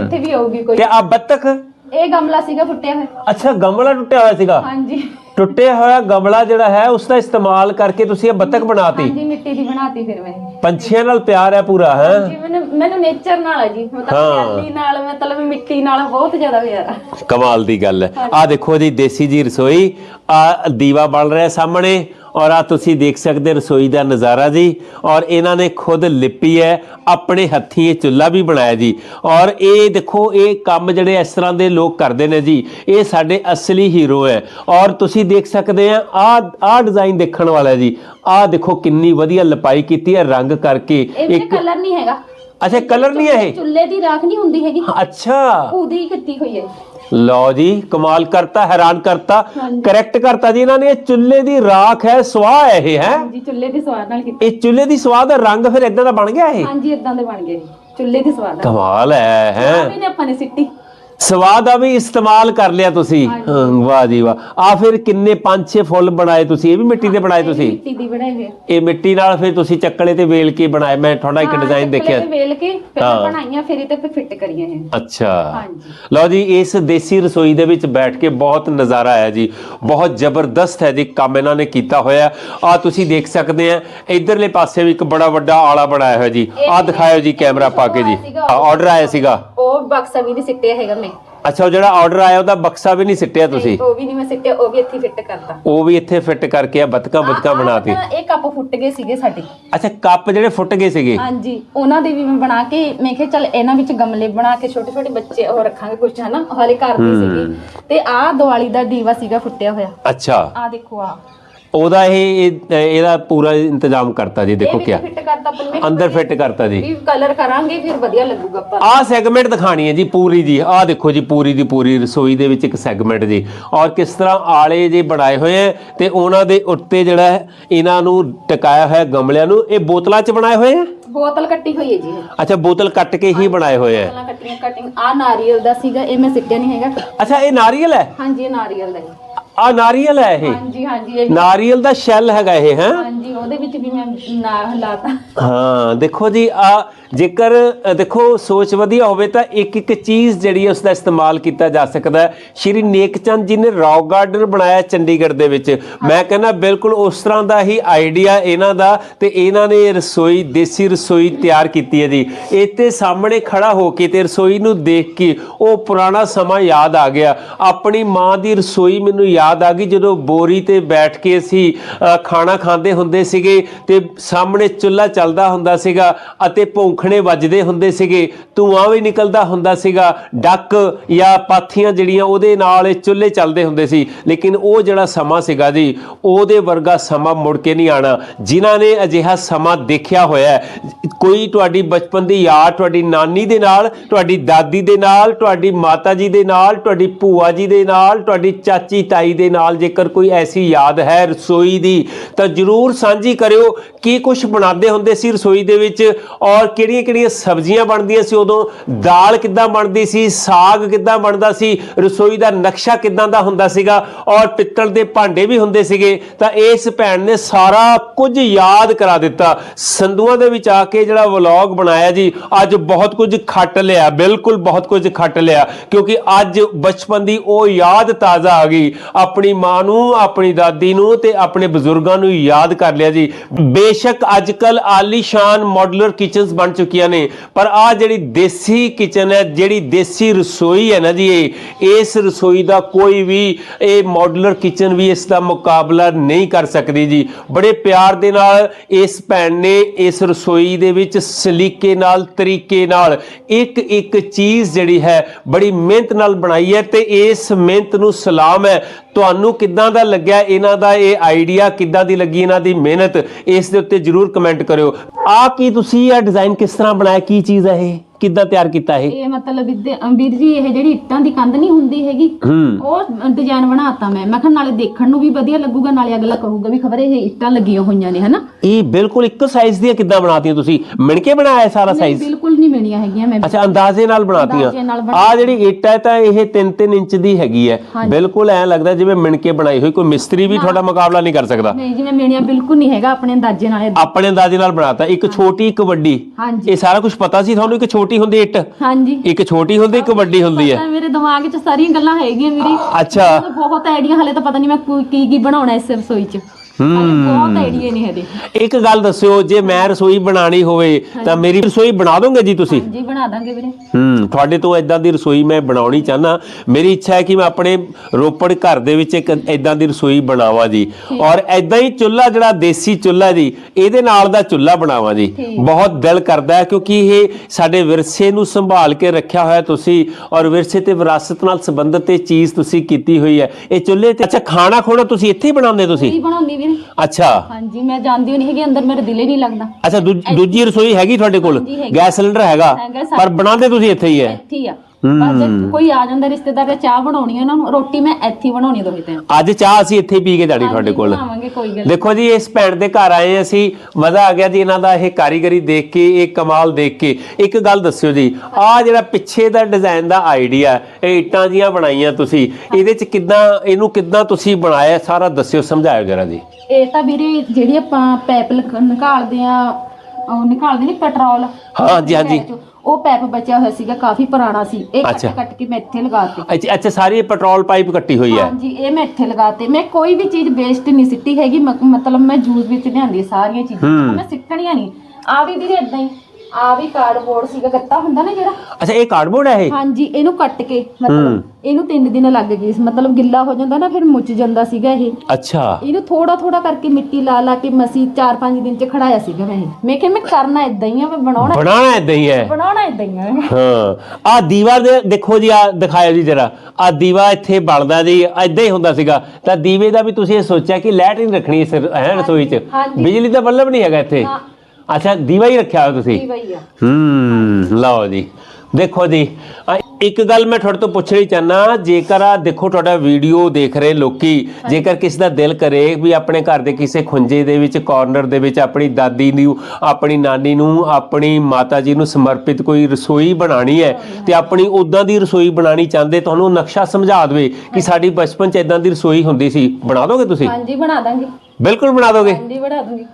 ਇੱਥੇ ਵੀ ਆਊਗੀ ਕੋਈ। ਤੇ ਆ ਬੱਤਖ? ਇਹ ਗਮਲਾ ਸੀਗਾ ਫੁੱਟਿਆ ਹੋਇਆ। ਅੱਛਾ ਗਮਲਾ ਟੁੱਟਿਆ ਹੋਇਆ ਸੀਗਾ। ਹਾਂਜੀ। ਟੁੱਟਿਆ ਹੋਇਆ ਗਮਲਾ ਜਿਹੜਾ ਹੈ ਉਸ ਦਾ ਇਸਤੇਮਾਲ ਕਰਕੇ ਤੁਸੀਂ ਇਹ ਬੱਤਖ ਬਣਾਤੀ। ਹਾਂਜੀ ਮਿੱਟੀ ਦੀ ਬਣਾਤੀ ਫਿਰ ਮੈਂ। ਪੰਛੀਆਂ ਨਾਲ ਪਿਆਰ ਹੈ ਪੂਰਾ ਹੈ? ਜੀ ਮੈਨੂੰ ਮੈਨੂੰ ਨੇਚਰ ਨਾਲ ਹੈ ਜੀ। ਮਤਲਬ ਹਰਿਆਲੀ ਨਾਲ ਮਤਲਬ ਮਿੱਟੀ ਨਾਲ ਬਹੁਤ ਜ਼ਿਆਦਾ ਪਿਆਰ ਆ। ਕਮਾਲ ਦੀ ਗੱਲ ਹੈ। ਆ ਦੇਖੋ ਜੀ ਦੇਸੀ ਜੀ ਰਸੋਈ ਆ ਦੀਵਾ ਬਲ ਰਿਹਾ ਸਾਹਮਣੇ। ਔਰ ਆ ਤੁਸੀਂ ਦੇਖ ਸਕਦੇ ਰਸੋਈ ਦਾ ਨਜ਼ਾਰਾ ਜੀ। ਔਰ ਇਹਨਾਂ ਨੇ ਖੁਦ ਲਿਪੀ ਹੈ ਆਪਣੇ ਹੱਥੀਂ ਇਹ ਚੁੱਲ੍ਹਾ ਵੀ ਬਣਾਇਆ ਜੀ। ਔਰ ਇਹ ਦੇਖੋ ਇਹ ਕੰਮ ਜਿਹੜੇ ਇਸ ਤਰ੍ਹਾਂ ਦੇ ਲੋਕ ਕਰਦੇ ਨੇ ਜੀ ਇਹ ਸਾਡੇ ਅਸਲੀ ਹੀਰੋ ਹੈ। ਔਰ ਤੁਸੀਂ ਦੇਖ ਸਕਦੇ ਆ ਆ ਆ ਡਿਜ਼ਾਈਨ ਦੇਖਣ ਵਾਲਾ ਜੀ। ਆ ਦੇਖੋ ਕਿੰਨੀ ਵਧੀਆ ਲਪਾਈ ਕੀਤੀ ਹੈ ਰੰਗ ਕਰਕੇ ਇੱਕ ਕਲਰ ਨਹੀਂ ਹੈਗਾ। ਅੱਛਾ ਕਲਰ ਨਹੀਂ ਹੈ ਇਹ? ਚੁੱਲ੍ਹੇ ਦੀ ਰਾਖ ਨਹੀਂ ਹੁੰਦੀ ਹੈਗੀ। ਅੱਛਾ। ਉਹਦੀ ਕੀਤੀ ਹੋਈ ਹੈ। ਲਓ ਜੀ ਕਮਾਲ ਕਰਤਾ ਹੈਰਾਨ ਕਰਤਾ ਹਾਂਜੀ। ਕਰੈਕਟ ਕਰਤਾ ਜੀ ਇਹਨਾਂ ਨੇ। ਇਹ ਚੁੱਲ੍ਹੇ ਦੀ ਰਾਖ ਹੈ ਸਵਾਹ ਹੈ ਇਹ ਹੈ? ਹਾਂਜੀ ਚੁੱਲ੍ਹੇ ਦੀ ਸਵਾਦ ਨਾਲ ਕੀਤੀ। ਇਹ ਚੁੱਲ੍ਹੇ ਦੀ ਸਵਾਹ ਦਾ ਰੰਗ ਫਿਰ ਇਦਾਂ ਦਾ ਬਣ ਗਿਆ ਇਹ? ਹਾਂਜੀ ਇਦਾਂ ਦੇ ਬਣ ਗਏ ਚੁੱਲ੍ਹੇ ਦੀ ਸਵਾਦ ਨਾਲ ਕਮਾਲ ਹੈ ਹੈ? ਵੀ ਨੇ ਆਪਾਂ ਨੇ ਸਿੱਟੀ। ਸਵਾਦ ਦਾ ਵੀ ਇਸਤੇਮਾਲ ਕਰ ਲਿਆ ਤੁਸੀਂ। ਹਾਂ, ਵਾਹ ਜੀ ਵਾਹ। ਆ ਫਿਰ ਕਿੰਨੇ ਪੰਜ ਛੇ ਫੁੱਲ ਬਣਾਏ ਤੁਸੀਂ? ਇਹ ਵੀ ਮਿੱਟੀ ਦੇ ਬਣਾਏ ਤੁਸੀਂ? ਮਿੱਟੀ ਦੀ ਬਣਾਏ ਹੋਏ ਇਹ ਮਿੱਟੀ ਨਾਲ ਫਿਰ ਤੁਸੀਂ ਚੱਕਲੇ ਤੇ ਵੇਲ ਕੇ ਬਣਾਏ। ਮੈਂ ਤੁਹਾਡਾ ਇੱਕ ਡਿਜ਼ਾਈਨ ਦੇਖਿਆ। ਤੇ ਵੇਲ ਕੇ ਪਹਿਲਾਂ ਹਾਂ। ਬਣਾਈਆਂ ਫਿਰ ਇਹ ਤੇ ਫਿੱਟ ਕਰੀਆਂ ਇਹ। ਅੱਛਾ। ਹਾਂਜੀ। ਲਓ ਜੀ ਇਸ ਦੇਸੀ ਰਸੋਈ ਦੇ ਵਿੱਚ ਬੈਠ ਕੇ ਬਹੁਤ ਨਜ਼ਾਰਾ ਆਇਆ ਜੀ। ਬਹੁਤ ਜ਼ਬਰਦਸਤ ਹੈ ਜੀ ਕੰਮ ਇਹਨਾਂ ਨੇ ਕੀਤਾ ਹੋਇਆ। ਆ ਤੁਸੀਂ ਦੇਖ ਸਕਦੇ ਆ ਇਧਰਲੇ ਪਾਸੇ ਵੀ ਇੱਕ ਬੜਾ ਵੱਡਾ ਆਲਾ ਬਣਾਇਆ ਹੋਇਆ ਜੀ। ਆ ਦਿਖਾਇਓ ਜੀ ਕੈਮਰਾ ਪਾ ਕੇ ਜੀ। ਆਰਡਰ ਆਇਆ ਸੀਗਾ। ਉਹ ਬਕਸਾ ਵੀ ਨਹੀਂ ਸਿੱਟਿਆ ਹੈਗਾ ਅੱਛਾ ਉਹ ਜਿਹੜਾ ਆਰਡਰ ਆਇਆ ਉਹਦਾ ਬਕਸਾ ਵੀ ਨਹੀਂ ਸਿੱਟਿਆ ਤੁਸੀਂ? ਉਹ ਵੀ ਨਹੀਂ ਮੈਂ ਸਿੱਟਿਆ ਉਹ ਵੀ ਇੱਥੇ ਫਿੱਟ ਕਰਤਾ ਉਹ ਵੀ ਇੱਥੇ ਫਿੱਟ ਕਰਕੇ ਆ ਬਤਕਾਂ ਬਤਕਾਂ ਬਣਾਤੀ ਇਹ ਕੱਪ ਫੁੱਟ ਗਏ ਸੀਗੇ ਸਾਡੇ। ਅੱਛਾ ਕੱਪ ਜਿਹੜੇ ਫੁੱਟ ਗਏ ਸੀਗੇ? ਹਾਂਜੀ ਉਹਨਾਂ ਦੇ ਵੀ ਮੈਂ ਬਣਾ ਕੇ ਮੈਂ ਕਿਹਾ ਚੱਲ ਇਹਨਾਂ ਵਿੱਚ ਗਮਲੇ ਬਣਾ ਕੇ ਛੋਟੇ ਛੋਟੇ ਬੱਚੇ ਉਹ ਰੱਖਾਂਗੇ ਕੁਝ ਹਨਾ ਹਾਲੇ ਘਰ ਦੀ ਸੀਗੀ। ਤੇ ਆਹ ਦੀਵਾਲੀ ਦਾ ਦੀਵਾ ਸੀਗਾ ਫੁੱਟਿਆ ਹੋਇਆ। ਅੱਛਾ। ਆਹ ਦੇਖੋ ਆ ਉਹਦਾ ਇਹ ਇਹ- ਇਹਦਾ ਪੂਰਾ ਇੰਤਜ਼ਾਮ ਕਰਤਾ ਜੀ ਦੇਖੋ ਕਿਆ। ਫਿੱਟ ਕਰਤਾ ਅੰਦਰ ਫਿੱਟ ਕਰਤਾ ਜੀ। ਵੀ ਕਲਰ ਕਰਾਂਗੇ ਫਿਰ ਵਧੀਆ ਲੱਗੂਗਾ ਆਪਾਂ। ਆਹ ਸੈਗਮੈਂਟ ਦਿਖਾਣੀ ਹੈ ਜੀ ਪੂਰੀ ਜੀ। ਆਹ ਦੇਖੋ ਜੀ ਪੂਰੀ ਦੀ ਪੂਰੀ ਰਸੋਈ ਦੇ ਵਿੱਚ ਇੱਕ ਸੈਗਮੈਂਟ ਜੀ। ਔਰ ਕਿਸ ਤਰ੍ਹਾਂ ਆਲੇ ਜੇ ਬਣਾਏ ਹੋਏ ਹੈ ਤੇ ਉਹਨਾਂ ਦੇ ਉੱਤੇ ਜਿਹੜਾ ਹੈ ਇਹਨਾਂ ਨੂੰ ਟਿਕਾਇਆ ਹੋਇਆ ਗਮਲਿਆਂ ਨੂੰ ਇਹ ਬੋਤਲਾਂ 'ਚ ਬਣਾਏ ਹੋਏ ਹੈ? ਬੋਤਲ ਕੱਟੀ ਹੋਈ ਹੈ ਜੀ। ਇਹ। ਅੱਛਾ ਬੋਤਲ ਕੱਟ ਕੇ ਹੀ ਬਣਾਏ ਹੋਏ ਹੈ। ਬੋਤਲਾਂ ਕੱਟੀਆਂ ਕਟਿੰਗ ਆ ਨਾਰੀਅਲ ਦਾ ਸੀਗਾ ਇਹ ਮੈਂ ਸਿੱਟਿਆ ਨਹੀਂ ਹੈਗਾ। ਅੱਛਾ ਇਹ ਨਾਰੀਅਲ ਹੈ? ਹਾਂਜੀ ਇਹ ਨਾਰੀਅਲ ਦਾ ਹੈ। ਆ ਨਾਰੀਅਲ ਹੈ ਇਹ। ਹਾਂਜੀ ਹਾਂਜੀ ਇਹ ਵੀ- ਨਾਰੀਅਲ ਦਾ ਸ਼ੈਲ ਹੈਗਾ ਇਹ ਹੈ? ਹਾਂਜੀ ਉਹਦੇ ਵਿੱਚ ਵੀ ਮੈਂ ਨਾ ਹਲਾਤਾ ਹਾਂ ਦੇਖੋ ਜੀ ਆ ਜੇਕਰ ਦੇਖੋ ਸੋਚ ਵਧੀਆ ਹੋਵੇ ਤਾਂ ਇੱਕ ਇੱਕ ਚੀਜ਼ ਜਿਹੜੀ ਹੈ ਉਸ ਦਾ ਇਸਤੇਮਾਲ ਕੀਤਾ ਜਾ ਸਕਦਾ ਹੈ। ਸ਼੍ਰੀ ਨੇਕਚੰਦ ਜੀ ਨੇ ਰੌਕ ਗਾਰਡਨ ਬਣਾਇਆ ਚੰਡੀਗੜ੍ਹ ਦੇ ਵਿੱਚ। ਮੈਂ ਕਹਿੰਦਾ ਬਿਲਕੁਲ ਉਸ ਤਰ੍ਹਾਂ ਦਾ ਹੀ ਆਈਡੀਆ ਇਹਨਾਂ ਦਾ ਤੇ ਇਹਨਾਂ ਨੇ ਰਸੋਈ ਦੇਸੀ ਰਸੋਈ ਤਿਆਰ ਕੀਤੀ ਹੈ ਜੀ। ਇੱਥੇ ਸਾਹਮਣੇ ਖੜਾ ਹੋ ਕੇ ਤੇ ਰਸੋਈ ਨੂੰ ਦੇਖ ਕੇ ਉਹ ਪੁਰਾਣਾ ਸਮਾਂ ਯਾਦ ਆ ਗਿਆ। ਆਪਣੀ ਮਾਂ ਦੀ ਰਸੋਈ ਮੈਨੂੰ ਯਾਦ ਆ ਗਈ ਜਦੋਂ ਬੋਰੀ ਤੇ ਬੈਠ ਕੇ ਅਸੀਂ ਖਾਣਾ ਖਾਂਦੇ ਹੁੰਦੇ ਸੀਗੇ ਤੇ ਸਾਹਮਣੇ ਚੁੱਲ੍ਹਾ ਚੱਲਦਾ ਹੁੰਦਾ ਸੀਗਾ ਅਤੇ ਭੌਂਖਣੇ ਵੱਜਦੇ ਹੁੰਦੇ ਸੀਗੇ, ਧੂਆਂ ਵੀ ਨਿਕਲਦਾ ਹੁੰਦਾ ਸੀਗਾ, ਡੱਕ ਜਾਂ ਪਾਥੀਆਂ ਜਿਹੜੀਆਂ ਉਹਦੇ ਨਾਲ ਇਹ ਚੁੱਲ੍ਹੇ ਚੱਲਦੇ ਹੁੰਦੇ ਸੀ। ਲੇਕਿਨ ਉਹ ਜਿਹੜਾ ਸਮਾਂ ਸੀਗਾ ਜੀ, ਉਹਦੇ ਵਰਗਾ ਸਮਾਂ ਮੁੜ ਕੇ ਨਹੀਂ ਆਣਾ ਜਿਨ੍ਹਾਂ ਨੇ ਅਜਿਹਾ ਸਮਾਂ ਦੇਖਿਆ ਹੋਇਆ ਕੋਈ ਤੁਹਾਡੀ ਬਚਪਨ ਦੀ ਯਾਦ, ਤੁਹਾਡੀ ਨਾਨੀ ਦੇ ਨਾਲ, ਤੁਹਾਡੀ ਦਾਦੀ ਦੇ ਨਾਲ, ਤੁਹਾਡੀ ਮਾਤਾ ਜੀ ਦੇ ਨਾਲ, ਤੁਹਾਡੀ ਭੂਆ ਜੀ ਦੇ ਨਾਲ, ਤੁਹਾਡੀ ਚਾਚੀ ਤਾਈ ਦੇ ਨਾਲ ਜੇਕਰ ਕੋਈ ਐਸੀ ਯਾਦ ਹੈ ਰਸੋਈ ਦੀ, ਤਾਂ ਜਰੂਰ ਸਾਂਝੀ ਕਰਿਓ ਕੀ ਕੁਝ ਬਣਾਉਂਦੇ ਹੁੰਦੇ ਸੀ ਰਸੋਈ ਦੇ ਵਿੱਚ ਔਰ ਕਿਹੜੀਆਂ ਕਿਹੜੀਆਂ ਕਿਹੜੀਆਂ ਸਬਜ਼ੀਆਂ ਬਣਦੀਆਂ ਸੀ? ਉਦੋਂ ਦਾਲ ਕਿੱਦਾਂ ਬਣਦੀ ਸੀ? ਸਾਗ ਕਿੱਦਾਂ ਬਣਦਾ ਸੀ? ਰਸੋਈ ਦਾ ਨਕਸ਼ਾ ਕਿੱਦਾਂ ਦਾ ਹੁੰਦਾ ਸੀਗਾ? ਔਰ ਪਿੱਤਲ ਦੇ ਭਾਂਡੇ ਵੀ ਹੁੰਦੇ ਸੀਗੇ। ਤਾਂ ਇਸ ਭੈਣ ਨੇ ਸਾਰਾ ਕੁਝ ਯਾਦ ਕਰਾ ਦਿੱਤਾ। ਸੰਧੂਆਂ ਦੇ ਵਿੱਚ ਆ ਕੇ ਜਿਹੜਾ ਵਲੌਗ ਬਣਾਇਆ ਜੀ, ਅੱਜ ਬਹੁਤ ਕੁਝ ਖੱਟ ਲਿਆ। ਬਿਲਕੁਲ ਬਹੁਤ ਕੁਝ ਖੱਟ ਲਿਆ। ਕਿਉਂਕਿ ਅੱਜ ਬਚਪਨ ਦੀ ਉਹ ਯਾਦ ਤਾਜ਼ਾ ਆ ਗਈ। ਆਪਣੀ ਮਾਂ ਨੂੰ, ਆਪਣੀ ਦਾਦੀ ਨੂੰ ਤੇ ਆਪਣੇ ਬਜ਼ੁਰਗਾਂ ਨੂੰ ਯਾਦ ਕਰ ਲਿਆ ਜੀ। ਬੇਸ਼ੱਕ ਅੱਜਕੱਲ ਆਲੀਸ਼ਾਨ ਮਾਡੂਲਰ ਕਿਚਨਸ ਬਣ ਚੁੱਕੀਆਂ ਨੇ। ਪਰ ਆ ਜਿਹੜੀ ਦੇਸੀ ਕਿਚਨ ਹੈ, ਜਿਹੜੀ ਦੇਸੀ ਰਸੋਈ ਹੈ ਨਾ ਜੀ, ਇਸ ਰਸੋਈ ਦਾ ਕੋਈ ਵੀ ਇਹ ਮਾਡੂਲਰ ਕਿਚਨ ਵੀ ਇਸ ਦਾ ਮੁਕਾਬਲਾ ਨਹੀਂ ਕਰ ਸਕਦੀ ਜੀ। ਬੜੇ ਪਿਆਰ ਦੇ ਨਾਲ ਇਸ ਭੈਣ ਨੇ ਇਸ ਰਸੋਈ ਦੇ ਵਿੱਚ ਸਲੀਕੇ ਨਾਲ, ਤਰੀਕੇ ਨਾਲ ਇੱਕ ਇੱਕ ਚੀਜ਼ ਜਿਹੜੀ ਹੈ, ਬੜੀ ਮਿਹਨਤ ਨਾਲ ਬਣਾਈ ਹੈ ਤੇ ਇਸ ਮਿਹਨਤ ਨੂੰ ਸਲਾਮ ਹੈ। ਤੁਹਾਨੂੰ ਕਿੱਦਾਂ ਦਾ ਲੱਗਿਆ ਇਹਨਾਂ ਦਾ ਇਹ ਆਈਡੀਆ ਕਿੱਦਾਂ ਦੀ ਲੱਗੀ ਇਹਨਾਂ ਦੀ ਮਿਹਨਤ? ਇਸ ਦੇ ਉੱਤੇ ਜਰੂਰ ਕਮੈਂਟ ਕਰਿਓ। ਆ ਕੀ ਤੁਸੀਂ ਇਹ ਡਿਜ਼ਾਈਨ ਕਿਸ ਤਰ੍ਹਾਂ ਬਣਾਇਆ? ਕੀ ਚੀਜ਼ ਹੈ ਇਹ? ਕਿੱਦਾਂ ਤਿਆਰ ਕੀਤਾ ਇਹ? ਇਹ ਮਤਲਬ ਵੀਰ ਜੀ ਇਹ ਜਿਹੜੀ ਇੱਟਾਂ ਦੀ ਕੰਧ ਨਹੀਂ ਹੁੰਦੀ ਹੈਗੀ ਹੂੰ। ਉਹ ਡਿਜ਼ਾਈਨ ਬਣਾਤਾ ਮੈਂ। ਮੈਂ ਕਿਹਾ ਨਾਲੇ ਦੇਖਣ ਨੂੰ ਵੀ ਵਧੀਆ ਲੱਗੂਗਾ ਨਾਲੇ ਅਗਲਾ ਕਹੂਗਾ ਵੀ ਖਬਰ ਇਹ ਇੱਟਾਂ ਲੱਗੀਆਂ ਹੋਈਆਂ ਨੇ ਹਨਾ? ਇਹ ਬਿਲਕੁਲ ਇੱਕੋ ਸਾਈਜ਼ ਦੀਆਂ ਕਿੱਦਾਂ ਬਣਾਤੀਆਂ ਤੁਸੀਂ? ਮਿਣ ਕੇ ਬਣਾਇਆ ਇਹ ਸਾਰਾ ਸਾਈਜ਼ ਬਿਲਕੁਲ ਨਹੀਂ ਮਿਲੀਆਂ ਹੈਗੀਆਂ ਮੈਂ ਅੱਛਾ ਅੰਦਾਜ਼ੇ ਨਾਲ ਬਣਾਤੀਆਂ। ਅੰਦਾਜ਼ੇ ਨਾਲ ਬਣਾ- ਆ ਜਿਹੜੀ ਇੱਟ ਹੈ ਤਾਂ ਇਹ 3-3 ਇੰਚ ਦੀ ਹੈਗੀ ਹੈ। ਬਿਲਕੁਲ ਐ ਲੱਗਦਾ ਜਿਵੇਂ ਮਿਣ ਕੇ ਬਣਾਈ ਹੋਈ ਕੋਈ ਮਿਸਤਰੀ ਵੀ ਤੁਹਾਡਾ ਮੁਕਾਬਲਾ ਨਹੀਂ ਕਰ ਸਕਦਾ। ਨਹੀਂ ਜੀ ਮੈਂ ਮਿਲੀਆਂ ਬਿਲਕੁਲ ਨਹੀਂ ਹੈਗਾ ਆਪਣੇ ਅੰਦਾਜ਼ੇ ਨਾਲ ਇਹ- ਆਪਣੇ ਅੰਦਾਜ਼ੇ ਨਾਲ ਬਣਾਤਾ। ਇੱਕ ਛੋਟੀ ਇੱਕ ਵੱਡੀ। ਹਾਂਜੀ। ਇਹ ਸਾਰਾ ਕੁਝ ਪਤਾ ਸੀ ਤੁਹਾਨੂੰ ਇੱਕ ਛੋਟੀ ਹੁੰਦੀ ਇੱਟ? ਹਾਂਜੀ। ਇੱਕ ਛੋਟੀ ਹੁੰਦੀ ਇੱਕ ਵੱਡੀ ਹੁੰਦੀ ਹੈ? ਪਤਾ ਮੇਰੇ ਦਿਮਾਗ 'ਚ ਸਾਰੀਆਂ ਗੱਲਾਂ ਹੈਗੀਆਂ ਵੀਰੇ। ਅੱਛਾ। ਮੈਨੂੰ ਬਹੁਤ ਆਈਡੀਆ ਹਲੇ ਤਾਂ ਪਤਾ ਨਹੀਂ ਮੈਂ ਕੋਈ- ਕੀ ਕੀ ਬਣਾਉਣਾ ਇਸ ਰਸੋਈ 'ਚ। ਬਹੁਤ ਆਈਡੀਆ ਨਹੀਂ ਹਲੇ ਇੱਕ ਗੱਲ ਦੱਸਿਓ ਜੇ ਮੈਂ ਰਸੋਈ ਬਣਾਣੀ ਹੋਵੇ ਤਾਂ ਮੇਰੀ ਰਸੋਈ ਬਣਾ ਦੋਗੇ ਜੀ ਤੁਸੀਂ? ਹਾਂਜੀ ਬਣਾ ਦਾਂਗੇ ਵੀਰੇ। ਹੂੰ ਤੁਹਾਡੇ ਤੋਂ ਇਦਾਂ ਦੀ ਰਸੋਈ ਮੈਂ ਬਣਾਉਣੀ ਚਾਹਨਾ ਮੇਰੀ ਇੱਛਾ ਹੈ ਕਿ ਮੈਂ ਆਪਣੇ ਰੋਪੜ ਘਰ ਦੇ ਵਿੱਚ ਇੱਕ ਇਦਾਂ ਦੀ ਰਸੋਈ ਬਣਾਵਾਂ ਜੀ। ਔਰ ਇਦਾਂ ਹੀ ਚੁੱਲ੍ਹਾ ਜਿਹੜਾ ਦੇਸੀ ਚੁੱਲ੍ਹਾ ਜੀ ਇਹਦੇ ਨਾਲ ਦਾ ਚੁੱਲ੍ਹਾ ਬਣਾਵਾਂ ਜੀ। ਬਹੁਤ ਦਿਲ ਕਰਦਾ ਹੈ ਕਿਉਂਕਿ ਇਹ ਸਾਡੇ ਵਿਰਸੇ ਨੂੰ ਸੰਭਾਲ ਕੇ ਰੱਖਿਆ ਹੋਇਆ ਤੁਸੀਂ ਔਰ ਵਿਰਸੇ ਤੇ ਵਿਰਾਸਤ ਨਾਲ ਸੰਬੰਧਿਤ ਇਹ ਚੀਜ਼ ਤੁਸੀਂ ਕੀਤੀ ਹੋਈ ਹੈ। ਇਹ ਚੁੱਲ੍ਹੇ ਤੇ ਅੱਛਾ ਖਾਣਾ ਖੋਣਾ ਤੁਸੀਂ ਇੱਥੇ ਹੀ ਬਣਾਉਂਦੇ ਤੁਸੀਂ? ਕੀ ਬਣਾਉਂਦੀ ਵੀਰੇ ਅੱਛਾ। ਹਾਂਜੀ ਮੈਂ ਜਾਂਦੀ ਹੋਈ ਨਹੀਂ ਹੈਗੀ ਅੰਦਰ ਮੇਰਾ ਦਿਲ ਹੀ ਨਹੀਂ ਲੱਗਦਾ। ਅੱਛਾ ਦੂਜੀ ਰਸੋਈ ਹੈਗੀ ਤੁਹਾਡੇ ਕੋਲ? ਹਾਂਜੀ, ਹੈਗੀ। ਗੈਸ ਸਿਲੰਡਰ ਹੈਗਾ। ਹੈਗਾ, ਪਰ ਬਣਾਉਂਦੇ ਤੁਸੀਂ ਇੱਥੇ ਹੀ ਹੈ? ਇੱਥੇ ਹੀ ਆ। ਬਸ ਜੇ ਕੋਈ ਆ ਜਾਂਦਾ ਰਿਸ਼ਤੇਦਾਰ ਜਾਂ ਚਾਹ ਬਣਾਉਣੀ ਹੈ ਉਹਨਾਂ ਨੂੰ ਰੋਟੀ ਮੈਂ ਇੱਥੇ ਹੀ ਬਣਾਉਣੀ ਦੋਵੇਂ ਟਾਈਮ ਅੱਜ ਚਾਹ ਅਸੀਂ ਇੱਥੇ ਹੀ ਪੀ ਕੇ ਜਾਣੀ ਤੁਹਾਡੇ ਕੋਲ। ਬਣਾਵਾਂਗੇ ਕੋਈ ਗੱਲ ਦੇਖੋ ਜੀ ਇਸ ਭੈਣ ਦੇ ਘਰ ਆਏ ਅਸੀਂ ਮਜ਼ਾ ਆ ਗਿਆ ਜੀ ਇਹਨਾਂ ਦਾ ਇਹ ਕਾਰੀਗਰੀ ਦੇਖ ਕੇ ਇਹ ਕਮਾਲ ਦੇਖ ਕੇ। ਇੱਕ ਗੱਲ ਦੱਸਿਓ ਜੀ ਆਹ ਜਿਹੜਾ ਪਿੱਛੇ ਦਾ ਡਿਜ਼ਾਈਨ ਦਾ ਆਈਡੀਆ ਇਹ ਇੱਟਾਂ ਜੀਆਂ ਬਣਾਈਆਂ ਤੁਸੀਂ ਇਹਦੇ ਚ ਕਿੱਦਾਂ ਇਹਨੂੰ ਕਿੱਦਾਂ ਤੁਸੀਂ ਬਣਾਇਆ ਸਾਰਾ ਦੱਸਿਓ ਸਮਝਾਇਓ ਜਰਾ ਜੀ। ਇਹ ਤਾਂ ਵੀਰੇ ਜਿਹੜੀ ਆਪਾਂ ਪੈਪ ਨਿਕਾਲਦੇ ਆ ਉਹ ਨਿਕਾਲਦੇ ਨਹੀਂ ਪੈਟਰੋਲ ਹਾਂਜੀ, ਹਾਂਜੀ। ਉਹ ਪੈਪ ਬਚਿਆ ਹੋਇਆ ਸੀਗਾ ਕਾਫੀ ਪੁਰਾਣਾ ਸੀ। ਇਹ ਕੱਟ ਅੱਛਾ। ਕੱਟ ਕੇ ਮੈਂ ਇੱਥੇ ਲਗਾਤੇ ਅੱਛਾ ਅੱਛਾ ਸਾਰੀ ਇਹ ਪੈਟਰੋਲ ਪਾਈਪ ਕੱਟੀ ਹੋਈ ਹੈ। ਹਾਂਜੀ ਇਹ ਮੈਂ ਇੱਥੇ ਲਗਾਤੇ ਮੈਂ ਕੋਈ ਵੀ ਚੀਜ਼ ਵੇਸਟ ਨਹੀਂ ਸਿੱਟੀ ਹੈਗੀ ਮ- ਮਤਲਬ ਮੈਂ ਜੂਸ ਵਿੱਚ ਲਿਆਂਦੀ ਸਾਰੀਆਂ ਚੀਜ਼ਾਂ। ਹੂੰ। ਮੈਂ ਸਿੱਟਣੀਆਂ ਨਹੀਂ। ਆ ਵੀ ਵੀਰੇ ਇਦਾਂ ਹੀ। ਆ ਵੀ ਕਾਰਡਬੋਰਡ ਸੀਗਾ ਗੱਤਾ ਹੁੰਦਾ ਨਾ ਜਿਹੜਾ? ਅੱਛਾ ਇਹ ਕਾਰਡਬੋਰਡ ਹੈ ਇਹ? ਹਾਂਜੀ ਇਹਨੂੰ ਕੱਟ ਕੇ ਹੂੰ। ਮਤਲਬ ਇਹਨੂੰ 3 ਦਿਨ ਲੱਗ ਗਏ ਸੀ। ਮਤਲਬ ਗਿੱਲਾ ਹੋ ਜਾਂਦਾ ਨਾ ਫਿਰ ਮੁੱਚ ਜਾਂਦਾ ਸੀਗਾ ਇਹ। ਅੱਛਾ। ਇਹਨੂੰ ਥੋੜਾ ਥੋੜਾ ਕਰਕੇ ਮਿੱਟੀ ਲਾ ਲਾ ਕੇ ਮਸੀ 4-5 ਦਿਨ ਚ ਖੜਾਇਆ ਸੀਗਾ ਮੈਂ ਇਹ। ਮੈਂ ਕਿਹਾ ਮੈਂ ਕਰਨਾ ਇਦਾਂ ਹੀ ਆ ਮੈਂ ਬਣਾਉਣਾ। ਬਣਾਉਣਾ ਇਦਾਂ ਹੀ ਹੈ ਬਣਾਉਣਾ ਇਦਾਂ ਹੀ ਆ। ਹਾਂ। ਆ ਦੀਵਾ ਦੇ ਦੇਖੋ ਜੀ ਆ ਦਿਖਾਇਓ ਜੀ ਜਰਾ। ਆ ਦੀਵਾ ਇੱਥੇ ਬਲਦਾ ਜੀ ਐਦਾਂ ਹੀ ਹੁੰਦਾ ਸੀਗਾ। ਤਾਂ ਦੀਵੇ ਦਾ ਵੀ ਤੁਸੀਂ ਇਹ ਸੋਚਿਆ ਕਿ ਲਾਈਟ ਨਹੀਂ ਰੱਖਣੀ ਹੈ ਰਸੋਈ 'ਚ? ਹਾਂਜੀ। ਬਿਜਲੀ ਦਾ ਬੱਲਬ ਨਹੀਂ ਹੈਗਾ ਇੱਥੇ? ਹਾਂ। ਅੱਛਾ ਦੀਵਾ ਹੀ ਰੱਖਿਆ ਹੋਇਆ ਤੁਸੀਂ? ਬਈ ਆ। ਹੂੰ ਲਓ ਜੀ। ਦੇਖੋ ਜੀ ਇੱਕ ਗੱਲ ਮੈਂ ਤੁਹਾਡੇ ਤੋਂ ਪੁੱਛਣੀ ਚਾਹਨਾ ਜੇਕਰ ਆ ਦੇਖੋ ਤੁਹਾਡਾ ਵੀਡੀਓ ਦੇਖ ਰਹੇ ਲੋਕੀ ਜੇਕਰ ਕਿਸੇ ਦਾ ਦਿਲ ਕਰੇ ਵੀ ਆਪਣੇ ਘਰ ਦੇ ਕਿਸੇ ਖੁੰਝੇ ਦੇ ਵਿੱਚ ਕਾਰਨਰ ਦੇ ਵਿੱਚ ਆਪਣੀ ਦਾਦੀ ਨੂੰ ਆਪਣੀ ਨਾਨੀ ਨੂੰ ਆਪਣੀ ਮਾਤਾ ਜੀ ਨੂੰ ਸਮਰਪਿਤ ਕੋਈ ਰਸੋਈ ਬਣਾਣੀ ਹੈ ਤੇ ਆਪਣੀ ਉਦਾਂ ਦੀ ਰਸੋਈ ਬਣਾਣੀ ਚਾਹੁੰਦੇ ਤੁਹਾਨੂੰ ਨਕਸ਼ਾ ਸਮਝਾ ਦੇਵੇ ਕਿ ਸਾਡੀ ਬਚਪਨ 'ਚ ਇਦਾਂ ਦੀ ਰਸੋਈ ਹੁੰਦੀ ਸੀ। ਬਣਾ ਦੋਗੇ ਤੁਸੀਂ? ਹਾਂਜੀ ਬਣਾ ਦਾਂਗੇ। ਬਿਲਕੁਲ ਬਣਾ ਦੋਗੇ? ਹਾਂਜੀ ਬਣਾ ਦੂੰਗੀ।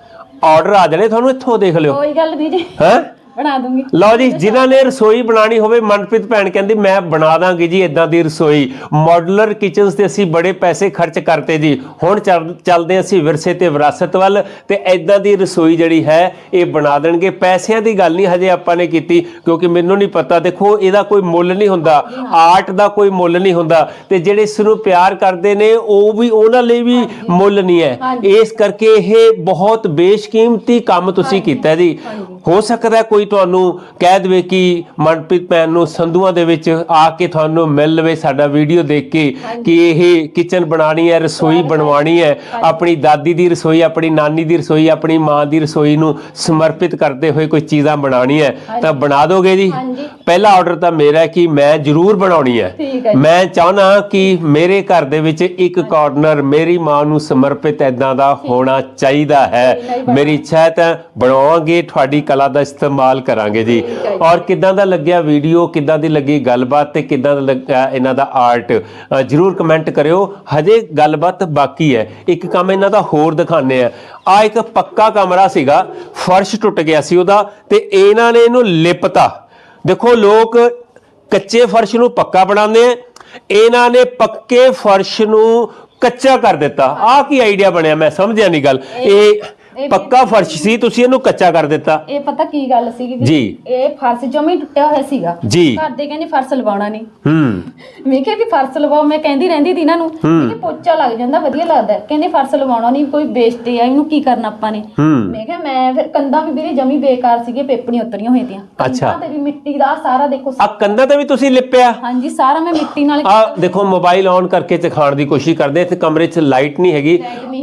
ਆਰਡਰ ਆ ਜਾਣੇ ਤੁਹਾਨੂੰ ਇੱਥੋਂ ਦੇਖ ਲਿਓ। ਕੋਈ ਗੱਲ ਨਹੀਂ ਜੀ। ਹੈਂ? ਬਣਾ ਦੂੰਗੀ। ਲਓ ਜੀ ਜਿਨ੍ਹਾਂ ਨੇ ਰਸੋਈ ਬਣਾਣੀ ਹੋਵੇ ਮਨਪ੍ਰੀਤ ਭੈਣ ਕਹਿੰਦੀ ਮੈਂ ਬਣਾ ਦਾਂਗੀ ਜੀ ਇਦਾਂ ਦੀ ਰਸੋਈ। ਮਾਡੂਲਰ ਕਿਚਨਸ ਤੇ ਅਸੀਂ ਬੜੇ ਪੈਸੇ ਖਰਚ ਕਰਤੇ ਜੀ। ਹੁਣ ਚੱਲ- ਚੱਲਦੇ ਅਸੀਂ ਵਿਰਸੇ ਤੇ ਵਿਰਾਸਤ ਵੱਲ ਤੇ ਇਦਾਂ ਦੀ ਰਸੋਈ ਜਿਹੜੀ ਹੈ ਇਹ ਬਣਾ ਦੇਣਗੇ। ਪੈਸਿਆਂ ਦੀ ਗੱਲ ਨਹੀਂ ਹਜੇ ਆਪਾਂ ਨੇ ਕੀਤੀ ਕਿਉਂਕਿ ਮੈਨੂੰ ਨਹੀਂ ਪਤਾ। ਦੇਖੋ ਇਹਦਾ ਕੋਈ ਮੁੱਲ ਨਹੀਂ ਹੁੰਦਾ। ਆਰਟ ਦਾ ਕੋਈ ਮੁੱਲ ਨਹੀਂ ਹੁੰਦਾ। ਤੇ ਜਿਹੜੇ ਇਸ ਨੂੰ ਪਿਆਰ ਕਰਦੇ ਨੇ ਉਹ ਵੀ ਉਹਨਾਂ ਲਈ ਵੀ ਮੁੱਲ ਨਹੀਂ ਹੈ। ਇਸ ਕਰਕੇ ਇਹ ਬਹੁਤ ਬੇਸ਼ਕੀਮਤੀ ਕੰਮ ਤੁਸੀਂ ਕੀਤਾ ਜੀ। ਹੋ ਸਕਦਾ ਹੈ ਕੋਈ ਤੁਹਾਨੂੰ ਕਹਿ ਦੇਵੇ ਕਿ ਮਨਪ੍ਰੀਤ ਭੈਣ ਨੂੰ ਸੰਧੂਆਂ ਦੇ ਵਿੱਚ ਆ ਕੇ ਤੁਹਾਨੂੰ ਮਿਲ ਲਵੇ ਸਾਡਾ ਵੀਡੀਓ ਦੇਖ ਕੇ ਕਿ ਇਹ ਕਿਚਨ ਬਣਾਣੀ ਹੈ ਰਸੋਈ ਬਣਵਾਣੀ ਹੈ ਆਪਣੀ ਦਾਦੀ ਦੀ ਰਸੋਈ ਆਪਣੀ ਨਾਨੀ ਦੀ ਰਸੋਈ ਆਪਣੀ ਮਾਂ ਦੀ ਰਸੋਈ ਨੂੰ ਸਮਰਪਿਤ ਕਰਦੇ ਹੋਏ ਕੋਈ ਚੀਜ਼ਾਂ ਬਣਾਣੀ ਹੈ ਤਾਂ ਬਣਾ ਦੋਗੇ ਜੀ। ਪਹਿਲਾ ਆਰਡਰ ਤਾਂ ਮੇਰਾ ਹੈ ਕਿ ਮੈਂ ਜ਼ਰੂਰ ਬਣਾਉਣੀ ਹੈ। ਮੈਂ ਚਾਹਨਾ ਕਿ ਮੇਰੇ ਘਰ ਦੇ ਵਿੱਚ ਇੱਕ ਕਾਰਨਰ ਮੇਰੀ ਮਾਂ ਨੂੰ ਸਮਰਪਿਤ ਐਦਾਂ ਦਾ ਹੋਣਾ ਚਾਹੀਦਾ ਹੈ। ਮੇਰੀ ਇੱਛਾ ਹੈ ਤਾਂ ਬਣਾਵਾਂਗੇ ਤੁਹਾਡੀ ਕਲਾ ਦਾ ਇਸਤੇਮਾਲ ਕਰਾਂਗੇ ਜੀ। ਔਰ ਕਿੱਦਾਂ ਦਾ ਲੱਗਿਆ ਵੀਡੀਓ ਕਿੱਦਾਂ ਦੀ ਲੱਗੀ ਗੱਲਬਾਤ ਤੇ ਕਿੱਦਾਂ ਦਾ ਲੱਗਾ ਇਹਨਾਂ ਦਾ ਆਰਟ ਜਰੂਰ ਕਮੈਂਟ ਕਰਿਓ। ਹਜੇ ਗੱਲਬਾਤ ਬਾਕੀ ਹੈ। ਇੱਕ ਕੰਮ ਇਹਨਾਂ ਦਾ ਹੋਰ ਦਿਖਾਣੇ ਆ ਆ ਇੱਕ ਪੱਕਾ ਕਮਰਾ ਸੀਗਾ। ਫਰਸ਼ ਟੁੱਟ ਗਿਆ ਸੀ ਉਹਦਾ ਤੇ ਇਹਨਾਂ ਨੇ ਇਹਨੂੰ ਲਿਪਤਾ। ਦੇਖੋ, ਲੋਕ ਕੱਚੇ ਫਰਸ਼ ਨੂੰ ਪੱਕਾ ਬਣਾਉਂਦੇ ਆ। ਇਹਨਾਂ ਨੇ ਪੱਕੇ ਫਰਸ਼ ਨੂੰ ਕੱਚਾ ਕਰ ਦਿੱਤਾ। ਆਹ ਕੀ ਆਈਡੀਆ ਬਣਿਆ? ਮੈਂ ਸਮਝਿਆ ਨਹੀਂ ਗੱਲ। ਇਹ ਇਹ- ਪੱਕਾ ਫਰਸ਼ ਸੀ ਤੁਸੀਂ ਇਹਨੂੰ ਕੱਚਾ ਕਰ ਦਿੱਤਾ। ਇਹ ਪਤਾ ਕੀ ਗੱਲ ਸੀਗੀ ਵੀ? ਜੀ। ਇਹ ਫਰਸ਼ ਜਮੀ ਟੁੱਟਿਆ ਹੋਇਆ ਸੀਗਾ। ਜੀ। ਘਰ ਦੇ ਕਹਿੰਦੇ ਫਰਸ਼ ਲਵਾਉਣਾ ਨਹੀਂ। ਹੂੰ। ਮੈਂ ਕਿਹਾ ਵੀ ਫਰਸ਼ ਲਵਾਓ ਮੈਂ ਕਹਿੰਦੀ ਰਹਿੰਦੀ ਸੀ ਇਹਨਾਂ ਨੂੰ। ਕਿ ਪੋਚਾ ਲੱਗ ਜਾਂਦਾ ਵਧੀਆ ਲੱਗਦਾ। ਹੈ। ਕਹਿੰਦੇ ਫਰਸ਼ ਲਵਾਉਣਾ ਨਹੀਂ ਕੋਈ ਵੇਸਟ ਹੈ ਇਹਨੂੰ ਕੀ ਕਰਨਾ ਆਪਾਂ ਨੇ। ਹੂੰ। ਮੈਂ ਕਿਹਾ ਮੈਂ ਫਿਰ ਕੰਧਾਂ ਵੀ ਵੀਰੇ ਜਮੀ ਬੇਕਾਰ ਸੀਗੇ ਪੇਪੜੀਆਂ ਉਤਰੀਆਂ ਹੋਈਆਂ ਤੀਆਂ। ਅੱਛਾ। ਕੰਧਾਂ ਤੇ ਵੀ ਮਿੱਟੀ ਦਾ ਸਾਰਾ ਦੇਖੋ ਆ ਕੰਧਾਂ ਤੇ ਵੀ ਤੁਸੀਂ ਲਿਪਿਆ? ਹਾਂਜੀ ਸਾਰਾ ਮੈਂ ਮਿੱਟੀ ਨਾਲ ਆ ਦੇਖੋ ਮੋਬਾਈਲ ਔਨ ਕਰਕੇ ਚਖਾਣ ਦੀ ਕੋਸ਼ਿਸ਼ ਕਰਦੇ ਇੱਥੇ ਕਮਰੇ 'ਚ ਲਾਈਟ ਨਹੀਂ ਹੈਗੀ।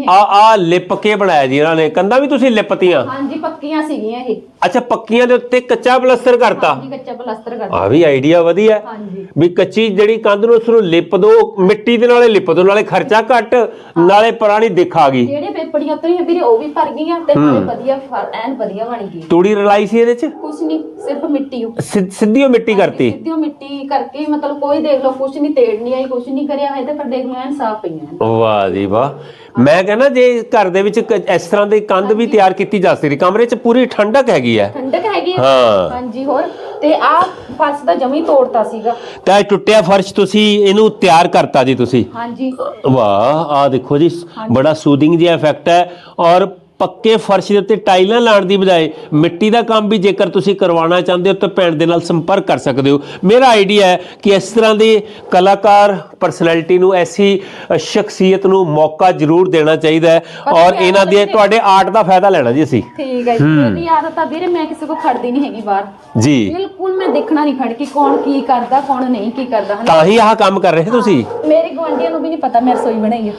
ਆ ਆ ਲਿਪ ਕੇ ਬਣਾਇਆ ਜੀ ਇਹਨਾਂ ਨੇ। ਕੰਧਾਂ ਵੀ ਤੁਸੀਂ ਲਿਪਤੀਆਂ? ਹਾਂਜੀ ਪੱਕੀਆਂ ਸੀਗੀਆਂ ਇਹ। ਅੱਛਾ ਪੱਕੀਆਂ ਦੇ ਉੱਤੇ ਕੱਚਾ ਪਲਸਤਰ ਕਰਤਾ? ਹਾਂਜੀ ਕੱਚਾ ਪਲਸਤਰ ਕਰ ਆ ਵੀ ਆਈਡੀਆ ਵਧੀਆ। ਹਾਂਜੀ। ਵੀ ਕੱਚੀ ਜਿਹੜੀ ਕੰਧ ਨੂੰ ਉਸ ਨੂੰ ਲਿਪ ਦੋ ਮਿੱਟੀ ਦੇ ਨਾਲੇ ਲਿਪ ਦੋ ਨਾਲੇ ਖਰਚਾ ਘੱਟ ਨਾਲੇ ਪੁਰਾਣੀ ਦਿੱਖ ਆ ਗਈ। ਜਿਹੜੇ ਪੇਪੜੀਆਂ ਉਤਰੀਆਂ ਵੀਰੇ ਉਹ ਵੀ ਭਰ ਗਈਆਂ ਤੇ ਨਾਲੇ ਵਧੀਆ ਫਰ- ਐਨ ਵਧੀਆ ਬਣ ਗਈ। ਤੂੜੀ ਰਲਾਈ ਸੀ ਇਹਦੇ 'ਚ? ਨਹੀਂ ਸਿਰਫ ਮਿੱਟੀ ਸਿੱਧੀ ਉਹ ਮਿੱਟੀ ਕਰਤੀ। ਸਿੱਧੀ ਮਿੱਟੀ ਕਰਕੇ ਮਤਲਬ ਕੋਈ ਦੇਖ ਲਓ ਕੁਛ ਨਹੀਂ ਤੇੜ ਨਹੀਂ ਆਈ ਕੁਛ ਨਹੀਂ ਕਰਿਆ ਹੈ ਤੇ ਪਰ ਦੇਖ ਲਓ ਐਨ ਸਾਫ਼ ਪਈਆਂ। ਵਾਹ ਜੀ ਵਾਹ। ਮੈਂ ਕਹਿੰਦਾ ਜੇ ਘਰ ਦੇ ਵਿੱਚ ਇਸ ਤਰ੍ਹਾਂ ਦੀ ਕੰਧ ਵੀ ਤਿਆਰ ਕੀਤੀ ਜਾ ਸਕਦੀ। ਕਮਰੇ 'ਚ ਪੂਰੀ ਠੰਡਕ ਹੈਗੀ ਹੈ। ਠੰਡਕ ਹੈਗੀ ਆ। ਹਾਂ। ਹਾਂਜੀ ਹੋਰ? ਤੇ ਆ ਫਰਸ਼ ਤਾਂ ਜਮੀ ਤੋੜਤਾ ਸੀਗਾ। ਤਾਂ ਇਹ ਟੁੱਟਿਆ ਫਰਸ਼ ਤੁਸੀਂ ਇਹਨੂੰ ਤਿਆਰ ਕਰਤਾ ਜੀ ਤੁਸੀਂ। ਹਾਂਜੀ। ਵਾਹ ਆ ਦੇਖੋ ਜੀ ਬੜਾ ਸੂਦਿੰਗ ਜਿਹਾ ਇਫੈਕਟ ਹੈ। ਔਰ ਪੱਕੇ ਫਰਸ਼ ਦੇ ਉੱਤੇ ਟਾਈਲਾਂ ਲਾਉਣ ਦੀ ਬਜਾਏ ਮਿੱਟੀ ਦਾ ਕੰਮ ਵੀ ਜੇਕਰ ਤੁਸੀਂ ਕਰਵਾਉਣਾ ਚਾਹੁੰਦੇ ਹੋ ਤਾਂ ਭੈਣ ਦੇ ਨਾਲ ਸੰਪਰਕ ਕਰ ਸਕਦੇ ਹੋ। ਮੇਰਾ ਆਈਡੀਆ ਹੈ ਕਿ ਇਸ ਤਰ੍ਹਾਂ ਦੇ ਕਲਾਕਾਰ ਪਰਸਨੈਲਿਟੀ ਨੂੰ ਐਸੀ ਸ਼ਖਸੀਅਤ ਨੂੰ ਮੌਕਾ ਜ਼ਰੂਰ ਦੇਣਾ ਚਾਹੀਦਾ ਹੈ ਔਰ ਇਹਨਾਂ ਦੇ ਤੁਹਾਡੇ ਆਰਟ ਦਾ ਫਾਇਦਾ ਲੈਣਾ ਜੀ ਅਸੀਂ। ਠੀਕ ਹੈ ਜੀ ਮੇਰੀ ਆਦਤ ਆ ਵੀਰੇ ਮੈਂ ਕਿਸੇ ਕੋ ਖੜਦੀ ਨਹੀਂ ਹੈਗੀ ਬਾਹਰ। ਜੀ। ਬਿਲਕੁਲ ਮੈਂ ਦੇਖਣਾ ਨਹੀਂ ਖੜ ਕੇ ਕੌਣ ਕੀ ਕਰਦਾ ਕੌਣ ਨਹੀਂ ਕੀ ਕਰਦਾ ਤਾਂ ਹੀ ਆਹ ਕੰਮ ਕਰ ਰਹੇ ਤੁਸੀਂ। ਮੇਰੇ ਗਵਾਂਢੀਆਂ ਨੂੰ ਵੀ ਨਹੀਂ ਪਤਾ ਮੈਂ ਰਸੋਈ ਬਣਾਈ ਹੈ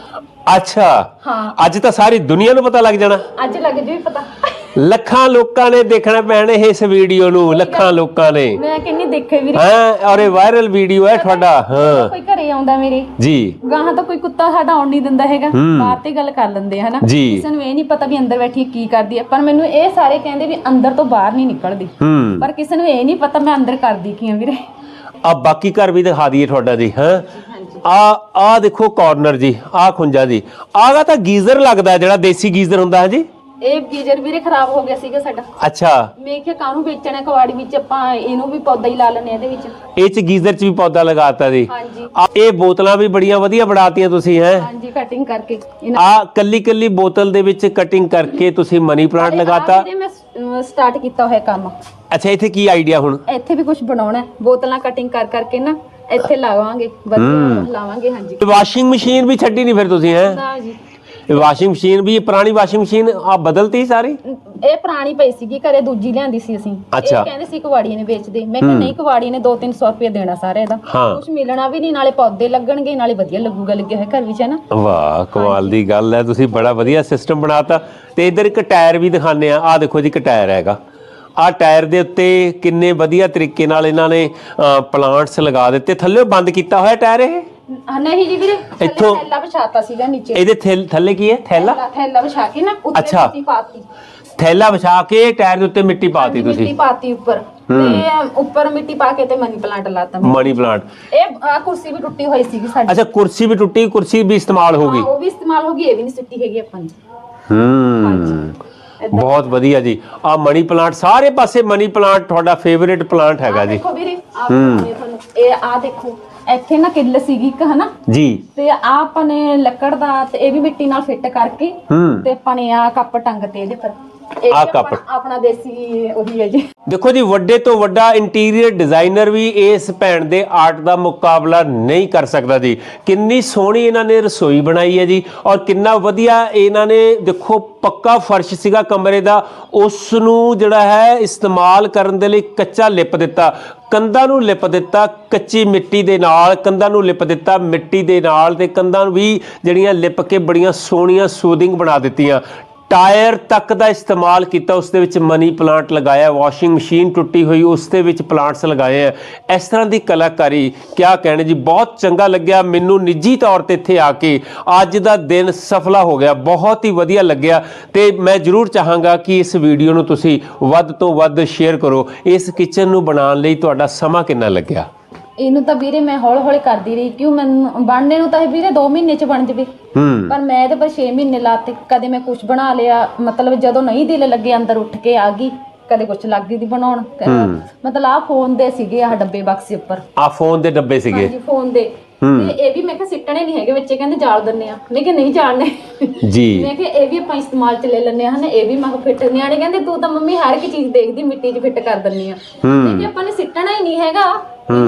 ਅੱਛਾ। ਹਾਂ। ਅੱਜ ਤਾਂ ਸਾਰੀ ਦੁਨੀਆ ਨੂੰ ਪਤਾ ਲੱਗ ਜਾਣਾ। ਅੱਜ ਲੱਗ ਜੂ ਪਤਾ। ਲੱਖਾਂ ਲੋਕਾਂ ਨੇ ਦੇਖਣਾ ਪੈਣਾ ਇਸ ਵੀਡੀਓ ਨੂੰ ਲੱਖਾਂ ਲੋਕਾਂ ਨੇ। ਮੈਂ ਕਿੰਨੀ ਦੇਖੇ ਵੀਰੇ। ਹਾਂ ਔਰ ਇਹ ਵਾਇਰਲ ਵੀਡੀਓ ਹੈ ਤੁਹਾਡਾ ਹਾਂ। ਕੋਈ ਘਰੇ ਆਉਂਦਾ ਮੇਰੇ। ਜੀ। ਗਾਹਾਂ ਤਾਂ ਕੋਈ ਕੁੱਤਾ ਸਾਡਾ ਆਉਣ ਨਹੀਂ ਦਿੰਦਾ ਹੈਗਾ। ਬਾਹਰ ਤੇ ਗੱਲ ਕਰ ਲੈਂਦੇ ਹਨਾ। ਕਿਸੇ ਨੂੰ ਇਹ ਨਹੀਂ ਪਤਾ ਵੀ ਅੰਦਰ ਬੈਠੀ ਕੀ ਕਰਦੀ ਹੈ ਪਰ ਮੈਨੂੰ ਇਹ ਸਾਰੇ ਕਹਿੰਦੇ ਵੀ ਅੰਦਰ ਤੋਂ ਬਾਹਰ ਨਹੀਂ ਨਿਕਲਦੀ। ਪਰ ਕਿਸੇ ਨੂੰ ਇਹ ਨਹੀਂ ਪਤਾ ਮੈਂ ਅੰਦਰ ਕਰਦੀ ਕੀ ਆ ਵੀਰੇ। ਆ ਬਾਕੀ ਘਰ ਵੀ ਦਿਖਾ ਦਈਏ ਤੁਹਾਡਾ ਜੀ ਹਾਂ। ਆ ਆ ਦੇਖੋ ਕਾਰਨਰ ਜੀ ਆ ਖੁੰਜਾ ਜੀ। ਆਗਾ ਤਾਂ ਗੀਜ਼ਰ ਲੱਗਦਾ ਜਿਹੜਾ ਦੇਸੀ ਗੀਜ਼ਰ ਹੁੰਦਾ ਹੈ ਜੀ। ਇਹ ਗੀਜ਼ਰ ਵੀਰੇ ਖਰਾਬ ਹੋ ਗਿਆ ਸੀਗਾ ਸਾਡਾ। ਅੱਛਾ। ਮੈਂ ਕਿਹਾ ਕਾਹਨੂੰ ਵੇਚਣਾ ਕਵਾੜੀ ਵਿੱਚ ਆਪਾਂ ਇਹਨੂੰ ਵੀ ਪੌਦਾ ਹੀ ਲਾ ਲੈਣੇ ਇਹਦੇ ਵਿੱਚ। ਇਹ ਚ ਗੀਜ਼ਰ ਚ ਵੀ ਪੌਦਾ ਲਗਾਤਾ ਜੀ। ਹਾਂਜੀ। ਆ ਇਹ ਬੋਤਲਾਂ ਵੀ ਬੜੀਆਂ ਵਧੀਆ ਬਣਾਤੀਆਂ ਤੁਸੀਂ ਹੈ। ਹਾਂਜੀ ਕਟਿੰਗ ਕਰਕੇ। ਇਹਨਾਂ ਆ ਕੱਲੀ ਕੱਲੀ ਬੋਤਲ ਦੇ ਵਿੱਚ ਕਟਿੰਗ ਕਰਕੇ ਤੁਸੀਂ ਮਨੀ ਪਲਾਂਟ ਲਗਾਤਾ। ਵੀਰੇ ਮੈਂ ਸਟਾਰਟ ਕੀਤਾ ਹੋਇਆ ਕੰਮ। ਅੱਛਾ ਇੱਥੇ ਕੀ ਆਈਡੀਆ ਹੁਣ? ਇੱਥੇ ਵੀ ਕੁਝ ਬਣਾਉਣਾ ਹੈ। ਬੋਤਲਾਂ ਕਟਿੰਗ ਕਰ ਕਰਕੇ ਨਾ ਇੱਥੇ ਲਾਵਾਂਗੇ ਵਧੀਆ ਲਾਵਾਂਗੇ ਹਾਂਜੀ। ਵਾਸ਼ਿੰਗ ਮਸ਼ੀਨ ਵੀ ਛੱਡੀ ਨਹੀਂ ਫਿਰ ਤੁਸੀਂ ਹੈ? ਨਾ ਜੀ। ਵਾਸ਼ਿੰਗ ਮਸ਼ੀਨ ਵੀ ਇਹ ਪੁਰਾਣੀ ਵਾਸ਼ਿੰਗ ਮਸ਼ੀਨ ਆ ਬਦਲਤੀ ਸਾਰੀ? ਇਹ ਪੁਰਾਣੀ ਪਈ ਸੀਗੀ ਘਰੇ ਦੂਜੀ ਲਿਆਂਦੀ ਸੀ ਅਸੀਂ। ਅੱਛਾ। ਇਹ ਕਹਿੰਦੇ ਸੀ ਕੁਵਾੜੀਏ ਨੇ ਵੇਚਦੇ। ਮੈਂ ਕਿਹਾ ਨਹੀਂ ਕੁਵਾੜੀਏ ਨੇ 2-300 ਰੁਪਏ ਦੇਣਾ ਸਾਰਾ ਇਹਦਾ ਹਾਂ। ਕੁਝ ਮਿਲਣਾ ਵੀ ਨਹੀਂ ਨਾਲੇ ਪੌਦੇ ਲੱਗਣਗੇ ਨਾਲੇ ਵਧੀਆ ਲੱਗੂਗਾ ਲੱਗਿਆ ਹੋਇਆ ਘਰ ਵਿੱਚ ਹੈ ਨਾ? ਵਾਹ ਕਮਾਲ ਦੀ ਗੱਲ ਹੈ। ਤੁਸੀਂ ਬੜਾ ਵਧੀਆ ਸਿਸਟਮ ਬਣਾਤਾ। ਤੇ ਇਧਰ ਇੱਕ ਟਾਇਰ ਵੀ ਦਿਖਾਣੇ ਆ ਆ ਦੇਖੋ ਜੀ ਇੱਕ ਟਾਇਰ ਹੈਗਾ। ਆ ਟਾਇਰ ਦੇ ਉੱਤੇ ਕਿੰਨੇ ਵਧੀਆ ਤਰੀਕੇ ਨਾਲ ਇਹਨਾਂ ਨੇ ਪਲਾਂਟਸ ਲਗਾ ਦਿੱਤੇ। ਥੱਲੇ ਬੰਦ ਕੀਤਾ ਹੋਇਆ ਟਾਇਰ ਇਹ? ਹਾਂ, ਨਹੀਂ ਜੀ ਵੀਰੇ ਥੱਲੇ ਇੱਥੋਂ- ਥੈਲਾ ਵਿਛਾਤਾ ਸੀਗਾ ਨੀਚੇ। ਇਹਦੇ ਥੈਲ- ਥੱਲੇ ਕੀ ਹੈ? ਥੈਲਾ? ਥੈਲਾ ਥੈਲਾ ਵਿਛਾ ਕੇ ਨਾ ਉੱਤੇ ਅੱਛਾ। ਮਿੱਟੀ ਪਾਤੀ। ਥੈਲਾ ਵਿਛਾ ਕੇ ਟਾਇਰ ਦੇ ਉੱਤੇ ਮਿੱਟੀ ਪਾਤੀ ਮਿੱਟੀ ਤੁਸੀਂ? ਪਾਤੀ ਉੱਪਰ। ਤੇ ਉੱਪਰ ਮਿੱਟੀ ਪਾ ਕੇ ਤੇ ਮਨੀ ਪਲਾਂਟ ਲਾਤਾ ਮੈਂ। Money plant. ਇਹ ਆਹ ਕੁਰਸੀ ਵੀ ਟੁੱਟੀ ਹੋਈ ਸੀਗੀ ਸਾਡੀ। ਅੱਛਾ ਕੁਰਸੀ ਵੀ ਟੁੱਟੀ ਕੁਰਸੀ ਵੀ ਇਸਤੇਮਾਲ ਹੋ ਗਈ? ਹਾਂ, ਉਹ ਵੀ ਇਸਤੇਮਾਲ ਹੋ ਗਈ ਇਹ ਵੀ ਨਹੀਂ ਸਿੱਟੀ ਹੈਗੀ ਆਪਾਂ ਨੇ। ਹੂੰ। ਬਹੁਤ ਵਧੀਆ ਜੀ। ਆ ਮਨੀ ਪਲਾਂਟ ਸਾਰੇ ਪਾਸੇ ਮਨੀ ਪਲਾਂਟ ਤੁਹਾਡਾ ਫੇਵਰੇਟ ਪਲਾਂਟ ਹੈਗਾ ਜੀ। ਦੇਖੋ ਵੀਰੇ ਆਹ ਤੁਹਾਨੂੰ। ਇਹ ਆ ਦੇਖੋ ਇੱਥੇ ਨਾ ਕਿੱਲ ਸੀਗੀ ਇੱਕ ਹਨਾ? ਜੀ। ਤੇ ਆ ਆਪਾਂ ਨੇ ਲੱਕੜ ਦਾ ਤੇ ਇਹ ਵੀ ਮਿੱਟੀ ਨਾਲ ਫਿੱਟ ਕਰਕੇ ਹੂੰ। ਤੇ ਆਪਾਂ ਨੇ ਆ ਕੱਪ ਟੰਗ ਤੇ ਇਹਦੇ ਪਰ ਇਹ ਆਹ ਕੱਪ। ਆਪਣਾ- ਆਪਣਾ ਦੇਸੀ ਉਹੀ ਹੈ ਜੀ। ਦੇਖੋ ਜੀ ਵੱਡੇ ਤੋਂ ਵੱਡਾ ਇੰਟੀਰੀਅਰ ਡਿਜ਼ਾਈਨਰ ਵੀ ਇਸ ਭੈਣ ਦੇ ਆਰਟ ਦਾ ਮੁਕਾਬਲਾ ਨਹੀਂ ਕਰ ਸਕਦਾ ਜੀ। ਕਿੰਨੀ ਸੋਹਣੀ ਇਹਨਾਂ ਨੇ ਰਸੋਈ ਬਣਾਈ ਹੈ ਜੀ ਔਰ ਕਿੰਨਾ ਵਧੀਆ ਇਹਨਾਂ ਨੇ ਦੇਖੋ ਪੱਕਾ ਫਰਸ਼ ਸੀਗਾ ਕਮਰੇ ਦਾ। ਉਸ ਨੂੰ ਜਿਹੜਾ ਹੈ ਇਸਤੇਮਾਲ ਕਰਨ ਦੇ ਲਈ ਕੱਚਾ ਲਿਪ ਦਿੱਤਾ। ਕੰਧਾਂ ਨੂੰ ਲਿਪ ਦਿੱਤਾ ਕੱਚੀ ਮਿੱਟੀ ਦੇ ਨਾਲ ਕੰਧਾਂ ਨੂੰ ਲਿਪ ਦਿੱਤਾ ਮਿੱਟੀ ਦੇ ਨਾਲ ਤੇ ਕੰਧਾਂ ਨੂੰ ਵੀ ਜਿਹੜੀਆਂ ਲਿਪ ਕੇ ਬੜੀਆਂ ਸੋਹਣੀਆਂ ਸੂਦਿੰਗ ਬਣਾ ਦਿੱਤੀਆਂ। ਟਾਇਰ ਤੱਕ ਦਾ ਇਸਤੇਮਾਲ ਕੀਤਾ, ਉਸ ਦੇ ਵਿੱਚ ਮਨੀ ਪਲਾਂਟ ਲਗਾਇਆ, ਵਾਸ਼ਿੰਗ ਮਸ਼ੀਨ ਟੁੱਟੀ ਹੋਈ, ਉਸ ਦੇ ਵਿੱਚ ਪਲਾਂਟਸ ਲਗਾਏ ਆ। ਇਸ ਤਰ੍ਹਾਂ ਦੀ ਕਲਾਕਾਰੀ, ਕਿਆ ਕਹਿਣੇ ਜੀ, ਬਹੁਤ ਚੰਗਾ ਲੱਗਿਆ, ਮੈਨੂੰ ਨਿੱਜੀ ਤੌਰ ਤੇ ਇੱਥੇ ਆ ਕੇ ਅੱਜ ਦਾ ਦਿਨ ਸਫਲਾ ਹੋ ਗਿਆ, ਬਹੁਤ ਹੀ ਵਧੀਆ ਲੱਗਿਆ ਤੇ ਮੈਂ ਜ਼ਰੂਰ ਚਾਹਾਂਗਾ ਕਿ ਇਸ ਵੀਡੀਓ ਨੂੰ ਤੁਸੀਂ ਵੱਧ ਤੋਂ ਵੱਧ ਸ਼ੇਅਰ ਕਰੋ, ਇਸ ਕਿਚਨ ਨੂੰ ਬਣਾਉਣ ਲਈ ਤੁਹਾਡਾ ਸਮਾਂ ਕਿੰਨਾ ਲੱਗਿਆ? ਇਹਨੂੰ ਤਾਂ ਵੀਰੇ ਮੈਂ ਹੌਲੀ ਹੌਲੀ ਕਰਦੀ ਰਹੀ ਕਿਉਂ ਮੈਨੂੰ ਬਣਨੇ ਨੂੰ ਤਾਂ ਇਹ ਵੀਰੇ 2 ਮਹੀਨੇ ਚ ਬਣ ਜਵੇ। ਹੂੰ। ਪਰ ਮੈਂ ਇਹਦੇ ਪਰ 6 ਮਹੀਨੇ ਲਾਤੇ ਕਦੇ ਮੈਂ ਕੁਝ ਬਣਾ ਲਿਆ ਮਤਲਬ ਜਦੋਂ ਨਹੀਂ ਦਿਲ ਲੱਗੇ ਅੰਦਰ ਉੱਠ ਕੇ ਆ ਗਈ ਕਦੇ ਕੁਝ ਲੱਗ ਗਈ ਦੀ ਬਣਾਉਣ ਮਤਲਬ ਆ ਫੋਨ ਦੇ ਸੀਗੇ ਆ ਡੱਬੇ ਬਕਸੇ ਉੱਪਰ। ਆ ਫੋਨ ਦੇ ਡੱਬੇ ਸੀਗੇ। ਹਾਂਜੀ ਫੋਨ ਦੇ। ਤੇ ਇਹ ਵੀ ਮੈਂ ਕਿਹਾ ਸਿੱਟਣੇ ਨਹੀਂ ਹੈਗੇ ਬੱਚੇ ਕਹਿੰਦੇ ਜਾਲ ਦਿੰਨੇ ਆ। ਮੈਂ ਕਿਹਾ ਨਹੀਂ ਜਾਲਣੇ। ਜੀ। ਮੈਂ ਕਿਹਾ ਇਹ ਵੀ ਆਪਾਂ ਇਸਤੇਮਾਲ ਚ ਲੈ ਲੈਂਦੇ ਆ ਹਨਾ ਇਹ ਵੀ ਮੈਂ ਕਿਹਾ ਫਿੱਟ ਨਿਆਣੇ ਕਹਿੰਦੇ ਤੂੰ ਤਾਂ ਮੰਮੀ ਹਰ ਇੱਕ ਚੀਜ਼ ਦੇਖਦੀ ਮਿੱਟੀ 'ਚ ਫਿੱਟ ਕਰ ਦਿੰਨੀ ਆ। ਮੈਂ ਕਿਹਾ ਆਪਾਂ ਨੇ ਸਿੱਟਣਾ ਹੀ ਨਹੀਂ ਹੈਗਾ।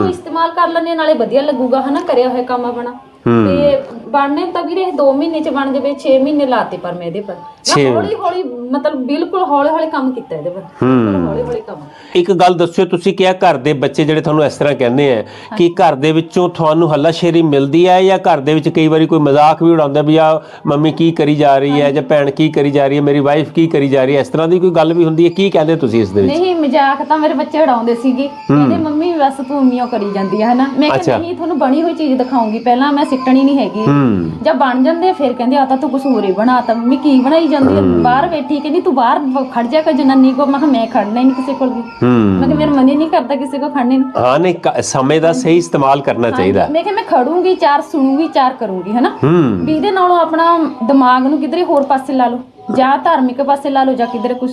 ਇਸਤੇਮਾਲ ਕਰ ਹਾਂ, ਨਾਲੇ ਵਧੀਆ ਲੱਗੂਗਾ ਹਨਾ? ਕਰਿਆ ਹੋਇਆ ਕੰਮ ਆਪਣਾ। ਤੇ ਬਣਨੇ ਤਾਂ ਵੀਰੇ 2 ਮਹੀਨੇ ਚ ਬਣ ਜਾਵੇ 6 ਮਹੀਨੇ ਲਾਤੇ ਪਰ ਮੈਂ ਇਹਦੇ ਪਰ। ਛੇ ਮੈਂ ਹੌਲੀ ਹੌਲੀ ਮਤਲਬ ਬਿਲਕੁਲ ਹੌਲੀ ਹੌਲੀ ਕੰਮ ਕੀਤਾ ਇਹਦੇ ਪਰ। ਹੌਲੀ ਹੌਲੀ ਕੰਮ। ਇੱਕ ਗੱਲ ਦੱਸਿਓ ਤੁਸੀਂ ਕਿਹਾ ਘਰ ਦੇ ਬੱਚੇ ਜਿਹੜੇ ਤੁਹਾਨੂੰ ਇਸ ਤਰ੍ਹਾਂ ਕਹਿੰਦੇ ਆ ਕਿ ਘਰ ਦੇ ਵਿੱਚੋਂ ਤੁਹਾਨੂੰ ਹੱਲਾਸ਼ੇਰੀ ਮਿਲਦੀ ਹੈ ਜਾਂ ਘਰ ਦੇ ਵਿੱਚ ਕਈ ਵਾਰੀ ਕੋਈ ਮਜ਼ਾਕ ਵੀ ਉਡਾਉਂਦਾ ਵੀ ਆ ਮੰਮੀ ਕੀ ਕਰੀ ਜਾ ਰਹੀ ਹੈ ਜਾਂ ਭੈਣ ਕੀ ਕਰੀ ਜਾ ਰਹੀ ਹੈ ਮੇਰੀ ਵਾਈਫ ਕੀ ਕਰੀ ਜਾ ਰਹੀ ਹੈ ਇਸ ਤਰ੍ਹਾਂ ਦੀ ਕੋਈ ਗੱਲ ਵੀ ਹੁੰਦੀ ਹੈ? ਕੀ ਕਹਿੰਦੇ ਤੁਸੀਂ ਇਸ ਦੇ ਵਿੱਚ? ਨਹੀਂ ਮਜ਼ਾਕ ਤਾਂ ਮੇਰੇ ਬੱਚੇ ਉਡਾਉਂਦੇ ਸੀਗੇ। ਕਹਿੰਦੇ ਮੰਮੀ ਬਸ ਤੂੰ ਮੀਓ ਕਰੀ ਜਾਂਦੀ ਹੈ ਹਨਾ? ਮੈਂ ਅੱਛਾ। ਕਿਹਾ ਨਹੀਂ ਤੁਹਾਨੂੰ ਬਣੀ ਹੋਈ ਚੀਜ਼ ਦਿਖਾਉਂਗੀ। ਪਹਿਲਾਂ ਮੈਂ ਸਿੱਟਣੀ ਨਹੀਂ ਹੈਗੀ। ਹੂੰ। ਬਣ ਜਾਂਦੇ ਆ, ਫਿਰ ਕਹਿੰਦੇ ਆ ਤਾਂ ਤੂੰ ਕੁਛ ਹੋਰ ਹੀ ਬਣਾਤਾ ਮੰਮੀ ਕੀ ਬਣਾਈ ਜਾਂਦੀ ਹੈ। ਬਾਹਰ ਬੈਠੀ ਕਹਿੰਦੀ ਤੂੰ ਬਾਹਰ ਖੜ ਜਾ ਕਰ ਜਨਾਨੀ ਕੋ ਮੈਂ ਕਿਹਾ ਮੈਂ ਖੜਨਾ ਹੀ ਨਹੀਂ ਕਿਸੇ ਕੋਲ ਵੀ। ਹੂੰ। ਮੈਂ ਕਿਹਾ ਮੇਰਾ ਮਨ ਹੀ ਨਹੀਂ ਕਰਦਾ ਕਿਸੇ ਕੋ ਖੜਨੇ ਨੂੰ। ਹਾਂ ਨਹੀਂ ਕ- ਸਮੇਂ ਦਾ ਸਹੀ ਇਸਤੇਮਾਲ ਕਰਨਾ ਚਾਹੀਦਾ। ਮੈਂ ਕਿਹਾ ਮੈਂ ਖੜੂੰਗੀ ਚਾਰ ਸੁਣੂੰਗੀ ਚਾਰ ਕਰੂੰਗੀ ਹਨਾ? ਹੂੰ। ਵੀ ਇਹਦੇ ਨਾਲੋਂ ਆਪਣਾ ਦਿਮਾਗ ਨੂੰ ਕਿਧਰੇ ਹੋਰ ਪਾਸੇ ਲਾ ਲਓ। ਜਾਂ ਧਾਰਮਿਕ ਪਾਸੇ ਲਾ ਲਓ ਜਾਂ ਕਿਧਰੇ ਕੁਝ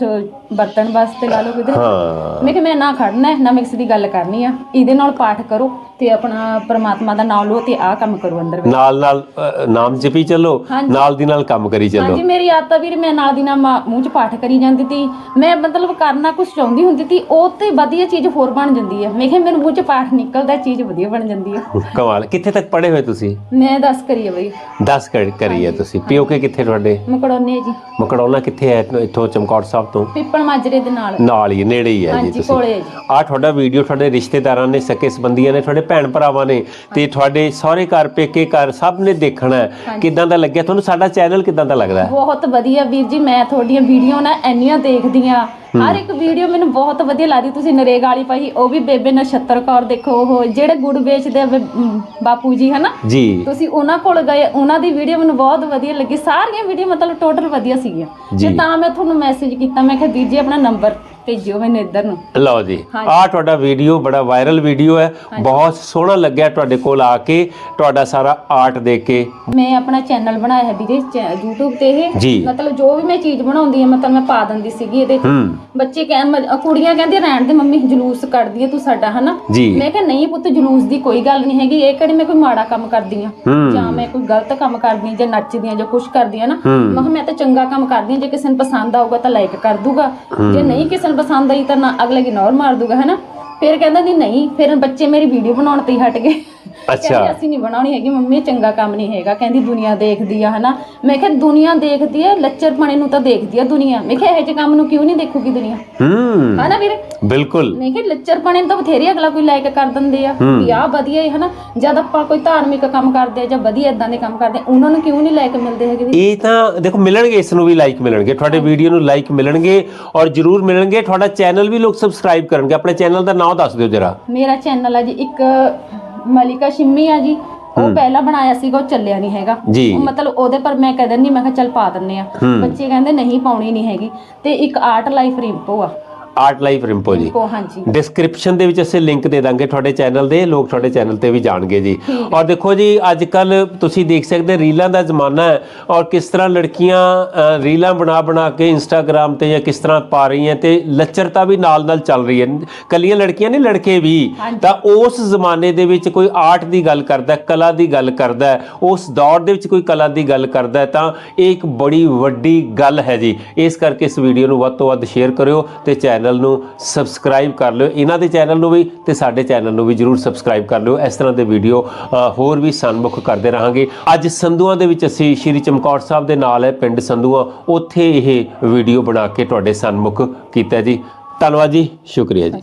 ਵਰਤਣ ਵਾਸਤੇ ਲਾ ਲਓ ਕਿਧਰੇ। ਹਾਂ। ਮੈਂ ਕਿ ਮੈਂ ਨਾ ਖੜਨਾ ਹੈ, ਨਾ ਮੈਂ ਕਿਸੇ ਦੀ ਗੱਲ ਕਰਨੀ ਆ। ਇਹਦੇ ਨਾਲ ਪਾਠ ਕਰੋ ਤੇ ਆਪਣਾ ਪ੍ਰਮਾਤਮਾ ਦਾ ਨਾਮ ਲਓ ਤੇ ਆਹ ਕੰਮ ਕਰੋ ਅੰਦਰ ਵਿੱਚ। ਨਾਲ ਨਾਲ ਅ, ਨਾਮ ਜਪੀ ਚੱਲੋ ਹਾਂਜੀ। ਨਾਲ ਦੀ ਨਾਲ ਕੰਮ ਕਰੀ ਚੱਲੋ। ਹਾਂਜੀ ਮੇਰੀ ਆਦਤ ਆ ਵੀਰ ਮੈਂ ਨਾਲ ਦੀ ਨਾਲ ਮਾ- ਮੂੰਹ 'ਚ ਪਾਠ ਕਰੀ ਜਾਂਦੀ ਤੀ। ਮੈਂ ਮਤਲਬ ਕਰਨਾ ਕੁਝ ਚਾਹੁੰਦੀ ਹੁੰਦੀ ਤੀ ਉਹ ਤੇ ਵਧੀਆ ਚੀਜ਼ ਹੋਰ ਬਣ ਜਾਂਦੀ ਹੈ ਮੈਂ ਕਿਹਾ ਮੇਰੇ ਮੂੰਹ 'ਚ ਪਾਠ ਨਿਕਲਦਾ ਚੀਜ਼ ਵਧੀਆ ਬਣ ਜਾਂਦੀ ਹੈ ਕਮਾਲ। ਕਿੱਥੇ ਤੱਕ ਪੜ੍ਹੇ ਹੋਏ ਤੁਸੀਂ? ਮੈਂ ਦੱਸ ਕਰੀਏ ਬਈ। 10 ਕਰੀ ਹੈ ਤੁਸੀਂ। ਪੀਓਕੇ ਕਿੱਥੇ ਤੁਹਾਡੇ? ਮਕੜੋਨੇ ਜੀ। ਮਕੜੌਲਾ ਕਿੱਥੇ ਹੈ? ਇੱਥੋਂ ਚਮਕੌਰ ਸਾਹਿਬ ਤੋਂ। ਪਿੱਪਲ ਮਾਜਰੇ ਦੇ ਨਾਲ। ਨਾਲ ਹੀ ਨੇੜੇ ਹੀ ਹੈ ਜੀ ਹਾਂਜੀ ਤੁਸੀਂ। ਕੋਲੇ ਹੈ ਜੀ। ਆ ਤੁਹਾਡਾ ਵੀਡੀਓ ਤੁਹਾਡੇ ਰਿਸ਼ਤੇਦਾਰਾਂ ਨੇ ਸਕੇ ਸੰਬੰਧੀਆਂ ਨੇ ਤੁਹਾਡੇ ਭੈਣ ਭਰਾਵਾਂ ਨੇ ਤੇ ਤੁਹਾਡੇ ਸਹੁਰੇ ਘਰ ਪੇਕੇ ਘਰ ਸਭ ਨੇ ਦੇਖਣਾ ਹੈ। ਕਿਦਾਂ ਦਾ ਲੱਗਿਆ? ਤੁਹਾਨੂੰ ਸਾਡਾ ਚੈਨਲ ਕਿਦਾਂ ਦਾ ਲੱਗਦਾ ਹੈ? ਬਹੁਤ ਵਧੀਆ ਵੀਰ ਜੀ ਮੈਂ ਤੁਹਾਡੀਆਂ ਵੀਡੀਓ ਨਾ ਇੰਨੀਆਂ ਦੇਖਦੀ ਆ ਹਰ ਇੱਕ ਵੀਡੀਓ ਮੈਨੂੰ ਬਹੁਤ ਵਧੀਆ ਲੱਗਦੀ ਤੁਸੀਂ ਨਰੇਗਾ ਵਾਲੀ ਪਾਈ ਉਹ ਵੀ ਬੇਬੇ ਨਛੱਤਰ ਕੌਰ ਦੇਖੋ ਉਹ ਜਿਹੜੇ ਗੁੜ ਵੇਚਦੇ ਆ ਬੇ- ਅਮ, ਬਾਪੂ ਜੀ ਹਨਾ? ਜੀ। ਤੁਸੀਂ ਉਹਨਾਂ ਕੋਲ ਗਏ ਉਹਨਾਂ ਦੀ ਵੀਡੀਓ ਮੈਨੂੰ ਬਹੁਤ ਵਧੀਆ ਲੱਗੀ ਸਾਰੀਆਂ ਵੀਡੀਓ ਮਤਲਬ ਟੋਟਲ ਵਧੀਆ ਸੀਗੀਆਂ। ਜੀ। ਤੇ ਤਾਂ ਮੈਂ ਤੁਹਾਨੂੰ ਮੈਸੇਜ ਕੀਤਾ ਮੈਂ ਕਿਹਾ ਵੀਰ ਜੀ ਆਪਣਾ ਨੰਬਰ ਭੇਜਿਓ ਮੈਨੂੰ ਇੱਧਰ ਨੂੰ। ਲਓ ਜੀ। ਆ ਤੁਹਾਡਾ ਵੀਡੀਓ ਬੜਾ ਵਾਇਰਲ ਵੀਡੀਓ ਹੈ। ਬਹੁਤ ਸੋਹਣਾ ਲੱਗਿਆ ਤੁਹਾਡੇ ਕੋਲ ਆ ਕੇ ਤੁਹਾਡਾ ਸਾਰਾ ਆਰਟ ਦੇਖ ਕੇ। ਮੈਂ ਆਪਣਾ ਚੈਨਲ ਬਣਾਇਆ ਹੈ ਵੀਰੇ ਚੈ- YouTube ਤੇ ਇਹ। ਜੀ। ਮਤਲਬ ਜੋ ਵੀ ਮੈਂ ਚੀਜ਼ ਬਣਾਉਂਦੀ ਹਾਂ ਮਤਲਬ ਮੈਂ ਪਾ ਦਿੰਦੀ ਸੀਗੀ ਇਹਦੇ 'ਚ। ਹੂੰ। ਬੱਚੇ ਕਹਿ ਮ- ਅ, ਕੁੜੀਆਂ ਕਹਿੰਦੀਆਂ ਰਹਿਣ ਦੇ ਮੰਮੀ ਜਲੂਸ ਕੱਢਦੀ ਹੈ ਤੂੰ ਸਾਡਾ ਹਨਾ? ਜੀ। ਮੈਂ ਕਿਹਾ ਨਹੀਂ ਪੁੱਤ ਜਲੂਸ ਦੀ ਕੋਈ ਗੱਲ ਨਹੀਂ ਹੈਗੀ। ਇਹ ਕਿਹੜੀ ਮੈਂ ਕੋਈ ਮਾੜਾ ਕੰਮ ਕਰਦੀ ਆ ਹੂੰ। ਜਾਂ ਮੈਂ ਕੋਈ ਗਲਤ ਕੰਮ ਕਰਦੀ ਹਾਂ ਜਾਂ ਨੱਚਦੀ ਹਾਂ ਜਾਂ ਕੁਝ ਕਰਦੀ ਹਾਂ ਨਾ ਹੂੰ। ਮੈਂ ਕਿਹਾ ਮੈਂ ਤਾਂ ਚੰਗਾ ਕੰਮ ਕਰਦੀ ਹਾਂ। ਜੇ ਕਿਸੇ ਨੂੰ ਪਸੰਦ ਆਊਗਾ ਤਾਂ ਲਾਈਕ ਕਰ ਦੂਗਾ। ਜੇ ਨਹੀਂ ਕਿਸੇ ਨੂੰ ਪਸੰਦ ਆਈ ਤਾਂ ਨਾ ਅਗਲੇ ਇਗਨੋਰ ਮਾਰ ਦੂਗਾ, ਹਨਾ? ਫਿਰ ਕਹਿੰਦਾ ਨਹੀਂ ਨਹੀਂ, ਫਿਰ ਬੱਚੇ ਮੇਰੀ ਵੀਡੀਓ ਬਣਾਉਣ ਤੇ ਹੀ ਹਟ ਗਏ। ਕਹਿੰਦੀ ਅਸੀਂ ਨਹੀਂ ਬਣਾਉਣੀ ਹੈਗੀ ਮੰਮੀ ਚੰਗਾ ਕੰਮ ਨਹੀਂ ਹੈਗਾ। ਕਹਿੰਦੀ ਦੁਨੀਆ ਦੇਖਦੀ ਆ ਹਨਾ? ਮੈਂ ਕਿਹਾ ਦੁਨੀਆ ਦੇਖਦੀ ਆ ਲੱਚਰਪਣੇ ਨੂੰ ਤਾਂ ਦੇਖਦੀ ਆ ਦੁਨੀਆ। ਮੈਂ ਕਿਹਾ ਇਹੋ ਜਿਹੇ ਕੰਮ ਨੂੰ ਕਿਉਂ ਨਹੀਂ ਦੇਖੂਗੀ ਦੁਨੀਆ? ਹੂੰ। ਹਨਾ ਵੀਰੇ? ਬਿਲਕੁਲ। ਮੈਂ ਕਿਹਾ ਲੱਚਰਪਣੇ ਨੂੰ ਤਾਂ ਬਥੇਰੀ ਅਗਲਾ ਕੋਈ ਲਾਈਕ ਕਰ ਦਿੰਦੇ ਆ। ਵੀ ਆਹ ਵਧੀਆ ਹੈ ਹਨਾ? ਜਦ ਆਪਾਂ ਕੋਈ ਧਾਰਮਿਕ ਕੰਮ ਕਰਦੇ ਆ ਜਾਂ ਵਧੀਆ ਇਦਾਂ ਦੇ ਕੰਮ ਕਰਦੇ ਆ, ਉਹਨਾਂ ਨੂੰ ਕਿਉਂ ਨਹੀਂ ਲਾਈਕ ਮਿਲਦੇ ਹੈਗੇ ਵੀ ਇਹ ਤਾਂ ਦੇਖੋ ਮਿਲਣਗੇ ਇਸ ਨੂੰ ਵੀ ਲਾਈਕ ਮਿਲਣਗੇ। ਤੁਹਾਡੇ ਵੀਡੀਓ ਨੂੰ ਲਾਈਕ ਮਿਲਣਗੇ ਔਰ ਜਰੂਰ ਮਿਲਣਗੇ। ਤੁਹਾਡਾ ਚੈਨਲ ਵੀ ਲੋਕ ਸਬਸਕ੍ਰਾਈਬ ਕਰਨਗੇ। ਆਪਣੇ ਚੈਨਲ ਦਾ ਨਾਮ ਦੱਸ ਦਿਓ ਜਰਾ। ਮੇਰਾ ਚੈਨਲ ਆ ਜੀ ਇੱਕ ਮਲਿਕਾ ਸ਼ਿੰਮੀ ਆ ਜੀ ਉਹ ਪਹਿਲਾਂ ਬਣਾਇਆ ਸੀਗਾ ਉਹ ਚੱਲਿਆ ਨਹੀਂ ਹੈਗਾ। ਜੀ। ਉਹ ਮਤਲਬ ਉਹਦੇ ਪਰ ਮੈਂ ਕਹਿ ਦਿੰਦੀ ਮੈਂ ਕਿਹਾ ਚੱਲ ਪਾ ਦਿੰਨੇ ਆ। ਬੱਚੇ ਕਹਿੰਦੇ ਨਹੀਂ ਪਾਉਣੀ ਨਹੀਂ ਹੈਗੀ। ਤੇ ਇੱਕ ਆਰਟ ਲਾਈਫ ਰਿੰਪੋ ਆ। ਆਰਟ ਲਾਈਫ ਰਿੰਪੋ ਜੀ ਰਿੰਪੋ ਹਾਂਜੀ। ਡਿਸਕ੍ਰਿਪਸ਼ਨ ਦੇ ਵਿੱਚ ਅਸੀਂ ਲਿੰਕ ਦੇ ਦਾਂਗੇ ਤੁਹਾਡੇ ਚੈਨਲ ਦੇ ਲੋਕ ਤੁਹਾਡੇ ਚੈਨਲ ਤੇ ਵੀ ਜਾਣਗੇ ਜੀ। ਔਰ ਦੇਖੋ ਜੀ ਅੱਜ ਕੱਲ ਤੁਸੀਂ ਦੇਖ ਸਕਦੇ ਰੀਲਾਂ ਦਾ ਜ਼ਮਾਨਾ ਹੈ। ਔਰ ਕਿਸ ਤਰ੍ਹਾਂ ਲੜਕੀਆਂ ਅ, ਰੀਲਾਂ ਬਣਾ ਬਣਾ ਕੇ ਇੰਸਟਾਗ੍ਰam ਤੇ ਜਾਂ ਕਿਸ ਤਰ੍ਹਾਂ ਪਾ ਰਹੀਆਂ ਤੇ ਲੱਚਰਤਾ ਵੀ ਨਾਲ ਨਾਲ ਚੱਲ ਰਹੀ ਹੈ। ਕੱਲੀਆਂ ਲੜਕੀਆਂ ਨਹੀਂ ਲੜਕੇ ਵੀ। ਤਾਂ ਉਸ ਜ਼ਮਾਨੇ ਦੇ ਵਿੱਚ ਕੋਈ ਆਰਟ ਦੀ ਗੱਲ ਕਰਦਾ ਹੈ, ਕਲਾ ਦੀ ਗੱਲ ਕਰਦਾ ਹੈ, ਉਸ ਦੌਰ ਦੇ ਵਿੱਚ ਕੋਈ ਕਲਾ ਦੀ ਗੱਲ ਕਰਦਾ ਹੈ ਤਾਂ ਇਹ ਇੱਕ ਬੜੀ ਵੱਡੀ ਗੱਲ ਹੈ ਜੀ। ਇਸ ਕਰਕੇ ਇਸ ਵੀਡੀਓ ਨੂੰ ਵੱਧ ਤੋਂ ਵੱਧ ਸ਼ੇਅਰ ਕਰਿਓ ਤੇ ਚੈਨਲ ਚੈਨਲ ਨੂੰ ਸਬਸਕ੍ਰਾਈਬ ਕਰ ਲਿਓ, ਇਹਨਾਂ ਦੇ ਚੈਨਲ ਨੂੰ ਵੀ ਤੇ ਸਾਡੇ ਚੈਨਲ ਨੂੰ ਵੀ ਜਰੂਰ ਸਬਸਕ੍ਰਾਈਬ ਕਰ ਲਿਓ। ਇਸ ਤਰ੍ਹਾਂ ਦੇ ਵੀਡੀਓ ਹੋਰ ਵੀ ਸਨਮੁਖ ਕਰਦੇ ਰਹਾਂਗੇ। ਅੱਜ ਸੰਧੂਆਂ ਦੇ ਵਿੱਚ ਅਸੀਂ ਸ਼੍ਰੀ ਚਮਕੌਰ ਸਾਹਿਬ ਦੇ ਨਾਲ ਹੈ, ਪਿੰਡ ਸੰਧੂਆਂ। ਉੱਥੇ ਇਹ ਵੀਡੀਓ ਬਣਾ ਕੇ ਤੁਹਾਡੇ ਸਨਮੁਖ ਕੀਤਾ ਜੀ। ਧੰਨਵਾਦ ਜੀ, ਸ਼ੁਕਰੀਆ ਜੀ।